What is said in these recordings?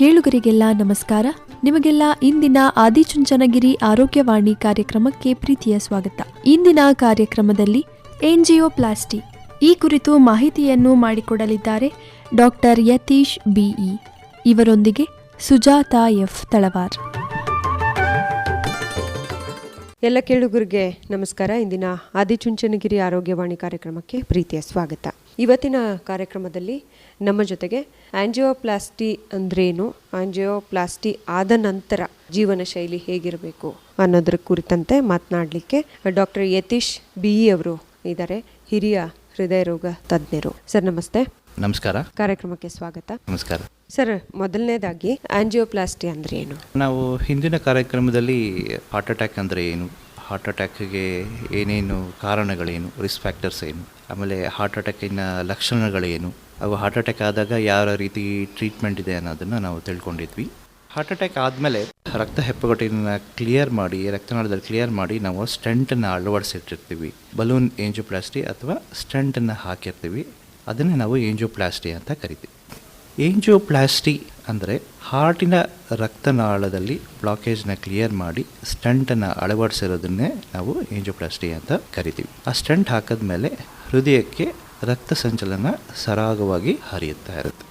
ಕೇಳುಗರಿಗೆಲ್ಲ ನಮಸ್ಕಾರ. ನಿಮಗೆಲ್ಲ ಇಂದಿನ ಆದಿಚುಂಚನಗಿರಿ ಆರೋಗ್ಯವಾಣಿ ಕಾರ್ಯಕ್ರಮಕ್ಕೆ ಪ್ರೀತಿಯ ಸ್ವಾಗತ. ಇಂದಿನ ಕಾರ್ಯಕ್ರಮದಲ್ಲಿ ಏಂಜಿಯೋಪ್ಲಾಸ್ಟಿ ಈ ಕುರಿತು ಮಾಹಿತಿಯನ್ನು ಮಾಡಿಕೊಡಲಿದ್ದಾರೆ ಡಾಕ್ಟರ್ ಯತೀಶ್ ಬಿಇ ಇವರೊಂದಿಗೆ ಸುಜಾತಾ ಎಫ್ ತಳವಾರ್. ಎಲ್ಲ ಕೇಳುಗರಿಗೆ ನಮಸ್ಕಾರ. ಇಂದಿನ ಆದಿಚುಂಚನಗಿರಿ ಆರೋಗ್ಯವಾಣಿ ಕಾರ್ಯಕ್ರಮಕ್ಕೆ ಪ್ರೀತಿಯ ಸ್ವಾಗತ. ಇವತ್ತಿನ ಕಾರ್ಯಕ್ರಮದಲ್ಲಿ ನಮ್ಮ ಜೊತೆಗೆ ಆಂಜಿಯೋಪ್ಲಾಸ್ಟಿ ಅಂದ್ರೇನು? ಆಂಜಿಯೋಪ್ಲಾಸ್ಟಿ ಆದ ನಂತರ ಜೀವನ ಶೈಲಿ ಹೇಗಿರಬೇಕು ಅನ್ನೋದ್ರ ಕುರಿತಂತೆ ಮಾತನಾಡಲಿಕ್ಕೆ ಡಾಕ್ಟರ್ ಯತೀಶ್ ಬಿ ಅವರು ಇದ್ದಾರೆ ಹಿರಿಯ ಹೃದಯ ರೋಗ ತಜ್ಞರು. ಸರ್ ನಮಸ್ತೆ. ನಮಸ್ಕಾರ. ಕಾರ್ಯಕ್ರಮಕ್ಕೆ ಸ್ವಾಗತ. ನಮಸ್ಕಾರ. ಸರ್ ಮೊದಲನೇದಾಗಿ ಆಂಜಿಯೋಪ್ಲಾಸ್ಟಿ ಅಂದ್ರೆ ಏನು ನಾವು ಹಿಂದಿನ ಕಾರ್ಯಕ್ರಮದಲ್ಲಿ ಹಾರ್ಟ್ ಅಟ್ಯಾಕ್ ಅಂದರೆ ಏನು? ಹಾರ್ಟ್ ಅಟ್ಯಾಕ್ಗೆ ಏನೇನು ಕಾರಣಗಳೇನು? ರಿಸ್ಕ್ ಫ್ಯಾಕ್ಟರ್ಸ್ ಏನು? ಆಮೇಲೆ ಹಾರ್ಟ್ ಅಟ್ಯಾಕಿನ ಲಕ್ಷಣಗಳೇನು? ಹಾಗೂ ಹಾರ್ಟ್ ಅಟ್ಯಾಕ್ ಆದಾಗ ಯಾವ ರೀತಿ ಟ್ರೀಟ್ಮೆಂಟ್ ಇದೆ ಅನ್ನೋದನ್ನು ನಾವು ತಿಳ್ಕೊಂಡಿದ್ವಿ. ಹಾರ್ಟ್ ಅಟ್ಯಾಕ್ ಆದಮೇಲೆ ರಕ್ತ ಹೆಪ್ಪುಗಟ್ಟಿನ ಕ್ಲಿಯರ್ ಮಾಡಿ, ರಕ್ತನಾಳದಲ್ಲಿ ಕ್ಲಿಯರ್ ಮಾಡಿ ನಾವು ಸ್ಟೆಂಟನ್ನು ಅಳವಡಿಸಿಟ್ಟಿರ್ತೀವಿ. ಬಲೂನ್ ಏಂಜೋಪ್ಲಾಸ್ಟಿ ಅಥವಾ ಸ್ಟೆಂಟನ್ನು ಹಾಕಿರ್ತೀವಿ. ಅದನ್ನೇ ನಾವು ಏಂಜೋಪ್ಲಾಸ್ಟಿ ಅಂತ ಕರಿತೀವಿ. ಏಂಜಿಯೋಪ್ಲಾಸ್ಟಿ ಅಂದರೆ ಹಾರ್ಟಿನ ರಕ್ತನಾಳದಲ್ಲಿ ಬ್ಲಾಕೇಜ್ನ ಕ್ಲಿಯರ್ ಮಾಡಿ ಸ್ಟಂಟನ್ನು ಅಳವಡಿಸಿರೋದನ್ನೇ ನಾವು ಏಂಜೋಪ್ಲಾಸ್ಟಿ ಅಂತ ಕರಿತೀವಿ. ಆ ಸ್ಟಂಟ್ ಹಾಕಿದ ಮೇಲೆ ಹೃದಯಕ್ಕೆ ರಕ್ತ ಸಂಚಲನ ಸರಾಗವಾಗಿ ಹರಿಯುತ್ತಾ ಇರುತ್ತೆ.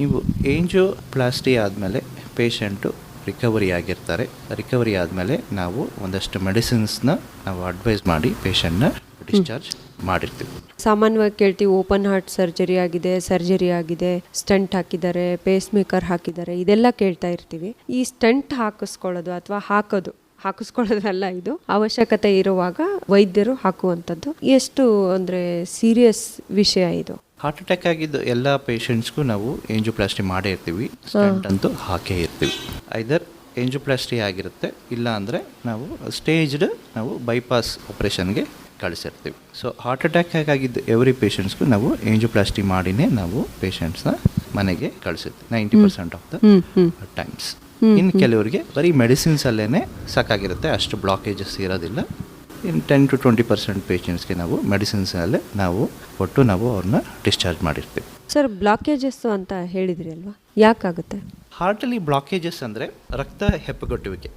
ನೀವು ಏಂಜೋಪ್ಲಾಸ್ಟಿ ಆದಮೇಲೆ ಪೇಷಂಟು ರಿಕವರಿ ಆಗಿರ್ತಾರೆ. ರಿಕವರಿ ಆದಮೇಲೆ ನಾವು ಒಂದಷ್ಟು ಮೆಡಿಸಿನ್ಸ್ನ ನಾವು ಅಡ್ವೈಸ್ ಮಾಡಿ ಪೇಷಂಟ್ನ ಡಿಸ್ಚಾರ್ಜ್ ಮಾಡಿರ್ತೀವಿ. ಸಾಮಾನ್ಯವಾಗಿ ಕೇಳ್ತೀವಿ ಓಪನ್ ಹಾರ್ಟ್ ಸರ್ಜರಿ ಆಗಿದೆ ಸರ್ಜರಿ ಆಗಿದೆ ಸ್ಟಂಟ್ ಹಾಕಿದ್ದಾರೆ ಪೇಸ್ ಮೇಕರ್ ಹಾಕಿದ್ದಾರೆ ಇದೆಲ್ಲ ಕೇಳ್ತಾ ಇರ್ತೀವಿ. ಈ ಸ್ಟಂಟ್ ಹಾಕಿಸ್ಕೊಳ್ಳೋದು ಅಥವಾ ಹಾಕೋದು ಹಾಕಿಸ್ಕೊಳ್ಳೋದಲ್ಲ ಇದು ಅವಶ್ಯಕತೆ ಇರುವಾಗ ವೈದ್ಯರು ಹಾಕುವಂಥದ್ದು ಎಷ್ಟು ಅಂದರೆ ಸೀರಿಯಸ್ ವಿಷಯ ಇದು. ಹಾರ್ಟ್ ಅಟ್ಯಾಕ್ ಆಗಿದ್ದು ಎಲ್ಲ ಪೇಷಂಟ್ಸ್ಗೂ ನಾವು ಏಂಜೋಪ್ಲಾಸ್ಟಿ ಮಾಡೇ ಇರ್ತೀವಿ ಸ್ಟಂಟ್ ಅಂತೂ ಹಾಕೇ ಇರ್ತೀವಿ. ಐದರ್ ಏಂಜೋಪ್ಲಾಸ್ಟಿ ಆಗಿರುತ್ತೆ ಇಲ್ಲ ಅಂದರೆ ನಾವು ಸ್ಟೇಜ್ಡ್ ನಾವು ಬೈಪಾಸ್ ಆಪ್ರೇಷನ್ಗೆ ಕಳಿಸಿರ್ತೀವಿ. ಸೊ ಹಾರ್ಟ್ ಅಟ್ಯಾಕ್ ಆಗಿದ್ದು ಎವ್ರಿ ಪೇಷಂಟ್ಸ್ಗೂ ನಾವು ಏಂಜೋಪ್ಲಾಸ್ಟಿ ಮಾಡಿನೇ ನಾವು ಪೇಷಂಟ್ಸ್ನ ಮನೆಗೆ ಕಳಿಸುತ್ತೆ ninety percent of the times ಇನ್ನು ಕೆಲವರಿಗೆ ಬರೀ ಮೆಡಿಸಿನ್ಸ್ ಅಲ್ಲೇ ಸಾಕಾಗಿರುತ್ತೆ ಅಷ್ಟು ಬ್ಲಾಕೇಜಸ್ ಇರೋದಿಲ್ಲ. In ten to twenty percent ಪೇಷಂಟ್ಸ್ಗೆ ನಾವು ಮೆಡಿಸಿನ್ಸಲ್ಲೇ ನಾವು ಕೊಟ್ಟು ನಾವು ಅವ್ರನ್ನ ಡಿಸ್ಚಾರ್ಜ್ ಮಾಡಿರ್ತೀವಿ. ಸರ್ ಬ್ಲಾಕೇಜಸ್ ಅಂತ ಹೇಳಿದ್ರಿ ಅಲ್ವಾ? ಯಾಕಾಗುತ್ತೆ? ಹಾರ್ಟಲ್ಲಿ ಬ್ಲಾಕೇಜಸ್ ಅಂದರೆ ರಕ್ತ ಹೆಪ್ಪುಗಟ್ಟುವಿಕೆ.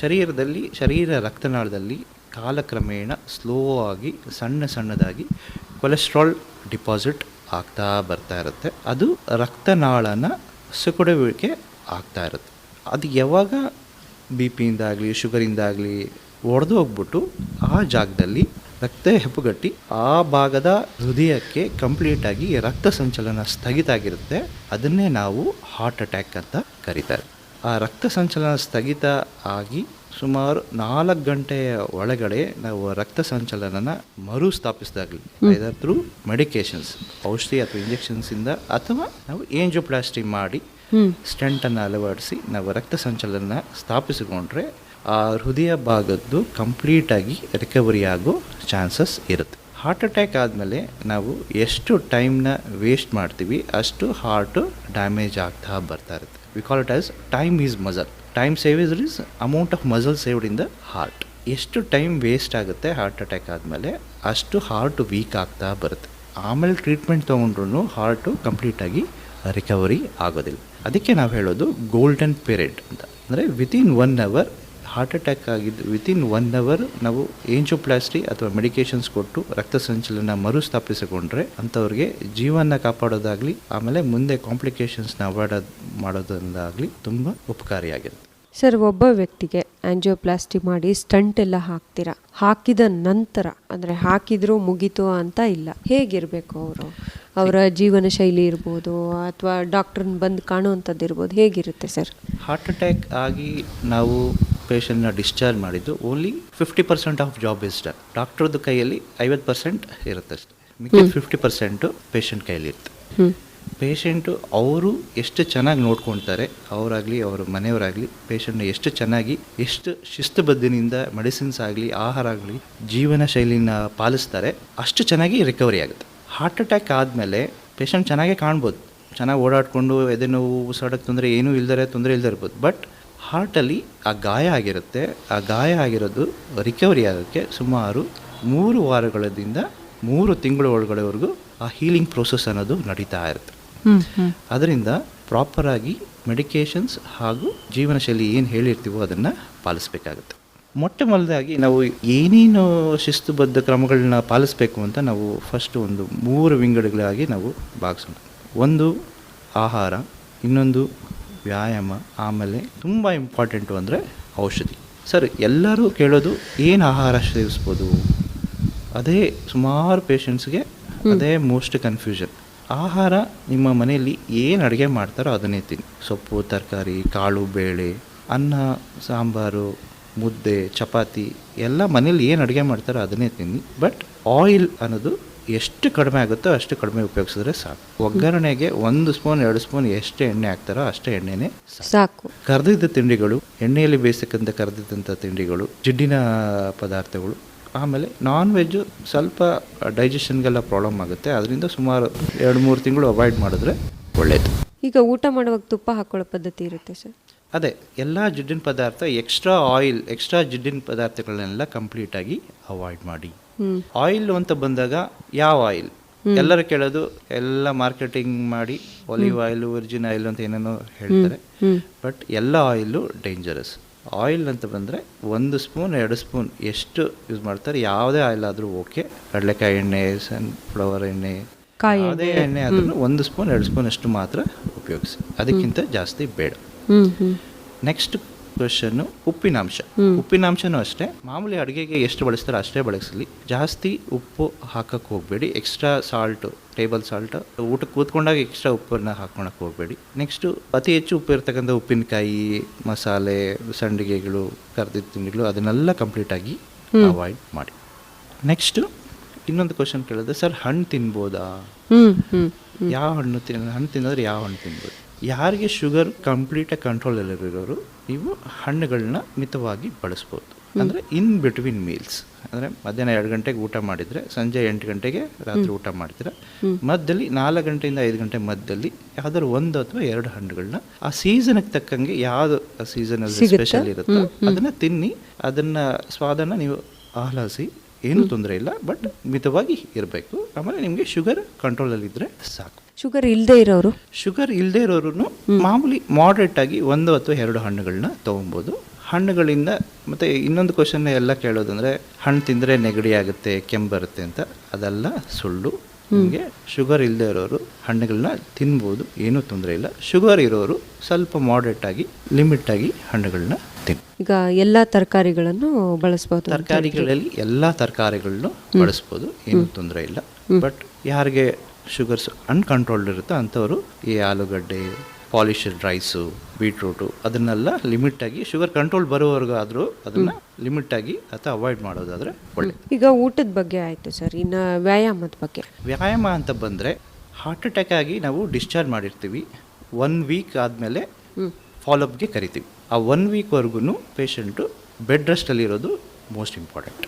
ಶರೀರದಲ್ಲಿ ಶರೀರ ರಕ್ತನಾಳದಲ್ಲಿ ಕಾಲಕ್ರಮೇಣ ಸ್ಲೋ ಆಗಿ ಸಣ್ಣ ಸಣ್ಣದಾಗಿ ಕೊಲೆಸ್ಟ್ರಾಲ್ ಡಿಪಾಸಿಟ್ ಆಗ್ತಾ ಬರ್ತಾ ಇರುತ್ತೆ. ಅದು ರಕ್ತನಾಳನ ಸುಕುಡುವಿಕೆ ಆಗ್ತಾ ಇರುತ್ತೆ. ಅದು ಯಾವಾಗ ಬಿ ಪಿಯಿಂದಾಗಲಿ ಶುಗರಿಂದಾಗಲಿ ಒಡೆದು ಹೋಗ್ಬಿಟ್ಟು ಆ ಜಾಗದಲ್ಲಿ ರಕ್ತ ಹೆಪ್ಪುಗಟ್ಟಿ ಆ ಭಾಗದ ಹೃದಯಕ್ಕೆ ಕಂಪ್ಲೀಟಾಗಿ ರಕ್ತ ಸಂಚಲನ ಸ್ಥಗಿತ ಆಗಿರುತ್ತೆ. ಅದನ್ನೇ ನಾವು ಹಾರ್ಟ್ ಅಟ್ಯಾಕ್ ಅಂತ ಕರೀತಾರೆ. ಆ ರಕ್ತ ಸಂಚಲನ ಸ್ಥಗಿತ ಆಗಿ ಸುಮಾರು ನಾಲ್ಕು ಗಂಟೆಯ ಒಳಗಡೆ ನಾವು ರಕ್ತ ಸಂಚಲನನ ಮರುಸ್ಥಾಪಿಸಿದಾಗಲಿ ಐದರ್ ಥ್ರೂ ಮೆಡಿಕೇಶನ್ಸ್ ಔಷಧಿ ಅಥವಾ ಇಂಜೆಕ್ಷನ್ಸಿಂದ ಅಥವಾ ನಾವು ಏಂಜೋಪ್ಲಾಸ್ಟಿ ಮಾಡಿ ಸ್ಟೆಂಟನ್ನು ಅಳವಡಿಸಿ ನಾವು ರಕ್ತ ಸಂಚಲನ ಸ್ಥಾಪಿಸಿಕೊಂಡ್ರೆ ಆ ಹೃದಯ ಭಾಗದ್ದು ಕಂಪ್ಲೀಟಾಗಿ ರಿಕವರಿ ಆಗೋ ಚಾನ್ಸಸ್ ಇರುತ್ತೆ. ಹಾರ್ಟ್ ಅಟ್ಯಾಕ್ ಆದಮೇಲೆ ನಾವು ಎಷ್ಟು ಟೈಮ್ನ ವೇಸ್ಟ್ ಮಾಡ್ತೀವಿ ಅಷ್ಟು ಹಾರ್ಟು ಡ್ಯಾಮೇಜ್ ಆಗ್ತಾ ಬರ್ತಾ ಇರುತ್ತೆ. We call it as time is muscle time save is amount of muscle saved in the heart ಎಷ್ಟು ಟೈಮ್ ವೇಸ್ಟ್ ಆಗುತ್ತೆ ಹಾರ್ಟ್ ಅಟ್ಯಾಕ್ ಆದಮೇಲೆ, ಅಷ್ಟು ಹಾರ್ಟ್ ವೀಕ್ ಆಗ್ತಾ ಬರುತ್ತೆ. ಆಮೇಲೆ ಟ್ರೀಟ್ಮೆಂಟ್ ತೊಗೊಂಡ್ರು ಹಾರ್ಟು ಕಂಪ್ಲೀಟಾಗಿ ರಿಕವರಿ ಆಗೋದಿಲ್ಲ. ಅದಕ್ಕೆ ನಾವು ಹೇಳೋದು ಗೋಲ್ಡನ್ ಪೀರಿಯಡ್ ಅಂತ. ಅಂದರೆ within one hour heart attack ಆಗಿದ್ದು ವಿತಿನ್ ಒನ್ ಅವರ್ ನಾವು ಏಂಜೋಪ್ಲಾಸ್ಟಿ ಅಥವಾ ಮೆಡಿಕೇಶನ್ಸ್ ಕೊಟ್ಟು ರಕ್ತ ಸಂಚಲನ ಮರುಸ್ಥಾಪಿಸಿಕೊಂಡ್ರೆ ಅಂಥವ್ರಿಗೆ ಜೀವನ ಕಾಪಾಡೋದಾಗಲಿ, ಆಮೇಲೆ ಮುಂದೆ ಕಾಂಪ್ಲಿಕೇಶನ್ಸ್ನ ಅವಾಯ್ಡ್ ಮಾಡೋದ್ರಿಂದಾಗಲಿ ತುಂಬ ಉಪಕಾರಿಯಾಗಿರುತ್ತೆ. ಸರ್ ಒಬ್ಬ ವ್ಯಕ್ತಿಗೆ ಆಂಜಿಯೋಪ್ಲಾಸ್ಟಿ ಮಾಡಿ ಸ್ಟಂಟ್ ಎಲ್ಲ ಹಾಕ್ತೀರಾ? ಹಾಕಿದ ನಂತರ ಅಂದರೆ ಹಾಕಿದ್ರು ಮುಗೀತು ಅಂತ ಇಲ್ಲ. ಹೇಗಿರಬೇಕು ಅವರು? ಅವರ ಜೀವನ ಶೈಲಿ ಇರ್ಬೋದು ಅಥವಾ ಡಾಕ್ಟ್ರನ್ನ ಬಂದು ಕಾಣುವಂಥದ್ದು ಇರ್ಬೋದು ಹೇಗಿರುತ್ತೆ ಸರ್? ಹಾರ್ಟ್ ಅಟ್ಯಾಕ್ ಆಗಿ ನಾವು ಪೇಷಂಟ್ನ ಡಿಸ್ಚಾರ್ಜ್ ಮಾಡಿದ್ದು only fifty percent of job is done ಡಾಕ್ಟ್ರದ್ದು ಕೈಯಲ್ಲಿ ಐವತ್ತು ಪರ್ಸೆಂಟ್ ಇರುತ್ತೆ ಅಷ್ಟೇ. ಮಿಕ್ಕಿದ ಫಿಫ್ಟಿ ಪರ್ಸೆಂಟು ಪೇಷಂಟ್ ಕೈಲಿರುತ್ತೆ ಪೇಷಂಟು ಅವರು ಎಷ್ಟು ಚೆನ್ನಾಗಿ ನೋಡ್ಕೊಳ್ತಾರೆ, ಅವರಾಗಲಿ, ಅವ್ರ ಮನೆಯವರಾಗಲಿ, ಪೇಷಂಟ್ನ ಎಷ್ಟು ಚೆನ್ನಾಗಿ, ಎಷ್ಟು ಶಿಸ್ತುಬದ್ಧನಿಂದ ಮೆಡಿಸಿನ್ಸ್ ಆಗಲಿ, ಆಹಾರ ಆಗಲಿ, ಜೀವನ ಶೈಲಿನ ಪಾಲಿಸ್ತಾರೆ, ಅಷ್ಟು ಚೆನ್ನಾಗಿ ರಿಕವರಿ ಆಗುತ್ತೆ. ಹಾರ್ಟ್ ಅಟ್ಯಾಕ್ ಆದಮೇಲೆ ಪೇಷಂಟ್ ಚೆನ್ನಾಗೇ ಕಾಣ್ಬೋದು. ಚೆನ್ನಾಗಿ ಓಡಾಡಿಕೊಂಡು ಎದೆ ನೋವು ಉಸಾಡೋಕ್ಕೆ ತೊಂದರೆ ಏನೂ ಇಲ್ದರೆ ತೊಂದರೆ ಇಲ್ಲದೇ ಇರ್ಬೋದು. ಬಟ್ ಹಾರ್ಟಲ್ಲಿ ಆ ಗಾಯ ಆಗಿರುತ್ತೆ. ಆ ಗಾಯ ಆಗಿರೋದು ರಿಕವರಿ ಆಗೋಕ್ಕೆ ಸುಮಾರು ಮೂರು ವಾರಗಳಿಂದ ಮೂರು ತಿಂಗಳ ಒಳಗಡೆವರೆಗೂ ಆ ಹೀಲಿಂಗ್ ಪ್ರೋಸೆಸ್ ಅನ್ನೋದು ನಡೀತಾ ಇರುತ್ತೆ. ಅದರಿಂದ ಪ್ರಾಪರಾಗಿ ಮೆಡಿಕೇಷನ್ಸ್ ಹಾಗೂ ಜೀವನ ಶೈಲಿ ಏನು ಹೇಳಿರ್ತೀವೋ ಅದನ್ನು ಪಾಲಿಸಬೇಕಾಗುತ್ತೆ. ಮೊಟ್ಟ ಮೊದಲಾಗಿ ನಾವು ಏನೇನು ಶಿಸ್ತುಬದ್ಧ ಕ್ರಮಗಳನ್ನ ಪಾಲಿಸಬೇಕು ಅಂತ ನಾವು ಫಸ್ಟ್ ಒಂದು ಮೂರು ವಿಂಗಡಗಳಾಗಿ ನಾವು ಭಾಗಿಸೋಣ. ಒಂದು ಆಹಾರ ಇನ್ನೊಂದು ವ್ಯಾಯಾಮ ಆಮೇಲೆ ತುಂಬ ಇಂಪಾರ್ಟೆಂಟು ಅಂದರೆ ಔಷಧಿ. ಸರ್ ಎಲ್ಲರೂ ಕೇಳೋದು ಏನು ಆಹಾರ ಸೇವಿಸ್ಬೋದು? ಅದೇ ಸುಮಾರು ಪೇಷಂಟ್ಸ್ಗೆ ಅದೇ ಮೋಸ್ಟ್ ಕನ್ಫ್ಯೂಷನ್ ಆಹಾರ ನಿಮ್ಮ ಮನೆಯಲ್ಲಿ ಏನು ಅಡುಗೆ ಮಾಡ್ತಾರೋ ಅದನ್ನೇ ತಿನ್ನಿ. ಸೊಪ್ಪು ತರಕಾರಿ ಕಾಳು ಬೇಳೆ ಅನ್ನ ಸಾಂಬಾರು ಮುದ್ದೆ ಚಪಾತಿ ಎಲ್ಲ ಮನೇಲಿ ಏನು ಅಡುಗೆ ಮಾಡ್ತಾರೋ ಅದನ್ನೇ ತಿನ್ನಿ. ಬಟ್ ಆಯಿಲ್ ಅನ್ನೋದು ಎಷ್ಟು ಕಡಿಮೆ ಆಗುತ್ತೋ ಅಷ್ಟು ಕಡಿಮೆ ಉಪಯೋಗಿಸಿದ್ರೆ ಸಾಕು. ಒಗ್ಗರಣೆಗೆ ಒಂದು ಸ್ಪೂನ್ ಎರಡು ಸ್ಪೂನ್ ಎಷ್ಟು ಎಣ್ಣೆ ಹಾಕ್ತಾರೋ ಅಷ್ಟೇ ಎಣ್ಣೆನೇ ಸಾಕು. ಕರೆದಿದ್ದ ತಿಂಡಿಗಳು ಎಣ್ಣೆಯಲ್ಲಿ ಬೇಯಿಸ್ತಕ್ಕಂಥ ಕರೆದಿದ್ದಂಥ ತಿಂಡಿಗಳು ಜಿಡ್ಡಿನ ಪದಾರ್ಥಗಳು ಆಮೇಲೆ ನಾನ್ ವೆಜ್ಜು ಸ್ವಲ್ಪ ಡೈಜೆಷನ್ಗೆಲ್ಲ ಪ್ರಾಬ್ಲಮ್ ಆಗುತ್ತೆ. ಅದರಿಂದ ಸುಮಾರು ಎರಡು ಮೂರು ತಿಂಗಳು ಅವಾಯ್ಡ್ ಮಾಡಿದ್ರೆ ಒಳ್ಳೆಯದು ಈಗ ಊಟ ಮಾಡುವಾಗ ತುಪ್ಪ ಹಾಕೊಳ್ಳೋ ಪದ್ಧತಿ ಇರುತ್ತೆ ಸರ್? ಅದೇ ಎಲ್ಲ ಜಿಡ್ಡಿನ ಪದಾರ್ಥ ಎಕ್ಸ್ಟ್ರಾ ಆಯಿಲ್ ಎಕ್ಸ್ಟ್ರಾ ಜಿಡ್ಡಿನ ಪದಾರ್ಥಗಳನ್ನೆಲ್ಲ ಕಂಪ್ಲೀಟ್ ಆಗಿ ಅವಾಯ್ಡ್ ಮಾಡಿ. ಆಯಿಲ್ ಅಂತ ಬಂದಾಗ ಯಾವ ಆಯಿಲ್ ಎಲ್ಲರೂ ಕೇಳೋದು ಎಲ್ಲ ಮಾರ್ಕೆಟಿಂಗ್ ಮಾಡಿ ಒಲಿವ್ ಆಯಿಲ್ ವರ್ಜಿನ್ ಆಯಿಲ್ ಅಂತ ಏನೇನೋ ಹೇಳ್ತಾರೆ. ಬಟ್ ಎಲ್ಲ ಆಯಿಲು ಡೇಂಜರಸ್ ಆಯಿಲ್ ಅಂತ ಬಂದರೆ ಒಂದು ಸ್ಪೂನ್ ಎರಡು ಸ್ಪೂನ್ ಎಷ್ಟು ಯೂಸ್ ಮಾಡ್ತಾರೆ ಯಾವುದೇ ಆಯಿಲ್ ಆದರೂ ಓಕೆ ಕಡಲೆಕಾಯಿ ಎಣ್ಣೆ ಸನ್ಫ್ಲವರ್ ಎಣ್ಣೆ ಯಾವುದೇ ಎಣ್ಣೆ. ಆದ್ರೂ ಒಂದು ಸ್ಪೂನ್ ಎರಡು ಸ್ಪೂನ್ ಅಷ್ಟು ಮಾತ್ರ ಉಪಯೋಗಿಸಿ. ಅದಕ್ಕಿಂತ ಜಾಸ್ತಿ ಬೇಡ. ನೆಕ್ಸ್ಟ್ ಕ್ವಶನ್ನು ಉಪ್ಪಿನಾಂಶ ಉಪ್ಪಿನಾಂಶನೂ ಅಷ್ಟೇ. ಮಾಮೂಲಿ ಅಡುಗೆಗೆ ಎಷ್ಟು ಬಳಸ್ತಾರೋ ಅಷ್ಟೇ ಬಳಸಲಿ. ಜಾಸ್ತಿ ಉಪ್ಪು ಹಾಕಕ್ಕೆ ಹೋಗಬೇಡಿ. Extra salt table salt. ಊಟಕ್ಕೆ ಕೂತ್ಕೊಂಡಾಗ ಎಕ್ಸ್ಟ್ರಾ ಉಪ್ಪನ್ನ ಹಾಕೊಳಕ್ಕೆ ಹೋಗಬೇಡಿ. ನೆಕ್ಸ್ಟು ಅತಿ ಹೆಚ್ಚು ಉಪ್ಪು ಇರ್ತಕ್ಕಂಥ ಉಪ್ಪಿನಕಾಯಿ ಮಸಾಲೆ ಸಂಡಿಗೆಗಳು ಕರ್ದಿದ್ದ ತಿಂಡಿಗಳು ಅದನ್ನೆಲ್ಲ ಕಂಪ್ಲೀಟಾಗಿ ಅವಾಯ್ಡ್ ಮಾಡಿ. ನೆಕ್ಸ್ಟು ಇನ್ನೊಂದು ಕ್ವಶನ್ ಕೇಳಿದ್ರೆ ಸರ್ ಹಣ್ಣು ತಿನ್ಬೋದಾ? ಯಾವ ಹಣ್ಣು ತಿನ್ನ ಹಣ್ಣು ತಿನ್ನೋದ್ರೆ ಯಾವ ಹಣ್ಣು ತಿನ್ಬೋದು? ಯಾರಿಗೆ ಶುಗರ್ ಕಂಪ್ಲೀಟಾಗಿ ಕಂಟ್ರೋಲಲ್ಲಿರೋರು ನೀವು ಹಣ್ಣುಗಳನ್ನ ಮಿತವಾಗಿ ಬಳಸ್ಬೋದು. ಅಂದರೆ ಇನ್ ಬಿಟ್ವೀನ್ ಮೀಲ್ಸ್ ಅಂದರೆ ಮಧ್ಯಾಹ್ನ ಎರಡು ಗಂಟೆಗೆ ಊಟ ಮಾಡಿದರೆ ಸಂಜೆ ಎಂಟು ಗಂಟೆಗೆ ರಾತ್ರಿ ಊಟ ಮಾಡ್ತೀರ? ಮಧ್ಯದಲ್ಲಿ ನಾಲ್ಕು ಗಂಟೆಯಿಂದ ಐದು ಗಂಟೆ ಮಧ್ಯದಲ್ಲಿ ಯಾವ್ದಾದ್ರು ಒಂದು ಅಥವಾ ಎರಡು ಹಣ್ಣುಗಳನ್ನ ಆ ಸೀಸನ್ಗೆ ತಕ್ಕಂಗೆ ಯಾವುದು ಸೀಸನಲ್ಲಿ ಸ್ಪೆಷಲ್ ಇರುತ್ತೋ ಅದನ್ನು ತಿನ್ನಿ ಅದನ್ನು ಸ್ವಾದನ ನೀವು ಆಹ್ಲಾಸಿ ಏನೂ ತೊಂದರೆ ಇಲ್ಲ ಬಟ್ ಮಿತವಾಗಿ ಇರಬೇಕು. ಆಮೇಲೆ ನಿಮಗೆ ಶುಗರ್ ಕಂಟ್ರೋಲಲ್ಲಿದ್ದರೆ ಸಾಕು. ಶುಗರ್ ಇಲ್ಲದೆ ಇರೋರು? ಶುಗರ್ ಇಲ್ಲದೆ ಇರೋರು ಮಾಮೂಲಿ ಮಾಡ್ರೇಟ್ ಆಗಿ ಒಂದು ಅಥವಾ ಎರಡು ಹಣ್ಣುಗಳನ್ನ ತೊಗೊಬೋದು. ಹಣ್ಣುಗಳಿಂದ ಮತ್ತೆ ಇನ್ನೊಂದು ಕ್ವಶನ್ ಎಲ್ಲ ಕೇಳೋದಂದ್ರೆ ಹಣ್ಣು ತಿಂದರೆ ನೆಗಡಿ ಆಗುತ್ತೆ ಕೆಮ್ಮು ಬರುತ್ತೆ ಅಂತ ಅದೆಲ್ಲ ಸುಳ್ಳು. ನಿಮಗೆ ಶುಗರ್ ಇಲ್ಲದೆ ಇರೋರು ಹಣ್ಣುಗಳನ್ನ ತಿನ್ಬೋದು ಏನೂ ತೊಂದರೆ ಇಲ್ಲ. ಶುಗರ್ ಇರೋರು ಸ್ವಲ್ಪ ಮಾಡ್ರೇಟ್ ಆಗಿ ಲಿಮಿಟ್ ಆಗಿ ಹಣ್ಣುಗಳನ್ನ ತಿನ್ನಿ ಈಗ ಎಲ್ಲ ತರಕಾರಿಗಳನ್ನು ಬಳಸ್ಬೋದು ತರಕಾರಿಗಳಲ್ಲಿ ಎಲ್ಲ ತರಕಾರಿಗಳನ್ನು ಬಳಸ್ಬೋದು ಏನು ತೊಂದರೆ ಇಲ್ಲ. ಬಟ್ ಯಾರಿಗೆ ಶುಗರ್ಸ್ ಅನ್ಕಂಟ್ರೋಲ್ಡ್ ಇರುತ್ತೆ. ಅಂಥವರು ಈ ಆಲೂಗಡ್ಡೆ ಪಾಲಿಶ್ಡ್ ರೈಸು ಬೀಟ್ರೂಟು ಅದನ್ನೆಲ್ಲ ಲಿಮಿಟಾಗಿ ಶುಗರ್ ಕಂಟ್ರೋಲ್ ಬರೋವರೆಗೂ ಆದರೂ ಅದನ್ನು ಲಿಮಿಟಾಗಿ ಅಥವಾ ಅವಾಯ್ಡ್ ಮಾಡೋದಾದರೆ ಒಳ್ಳೆ ಈಗ ಊಟದ ಬಗ್ಗೆ ಆಯಿತು ಸರ್. ಇನ್ನು ವ್ಯಾಯಾಮದ ಬಗ್ಗೆ. ವ್ಯಾಯಾಮ ಅಂತ ಬಂದರೆ ಹಾರ್ಟ್ ಅಟ್ಯಾಕ್ ಆಗಿ ನಾವು ಡಿಸ್ಚಾರ್ಜ್ ಮಾಡಿರ್ತೀವಿ. ಒನ್ ವೀಕ್ ಆದಮೇಲೆ ಫಾಲೋಅಪ್ಗೆ ಕರಿತೀವಿ. ಆ ಒನ್ ವೀಕ್ವರೆಗೂ ಪೇಷಂಟು ಬೆಡ್ ರೆಸ್ಟಲ್ಲಿರೋದು ಮೋಸ್ಟ್ ಇಂಪಾರ್ಟೆಂಟ್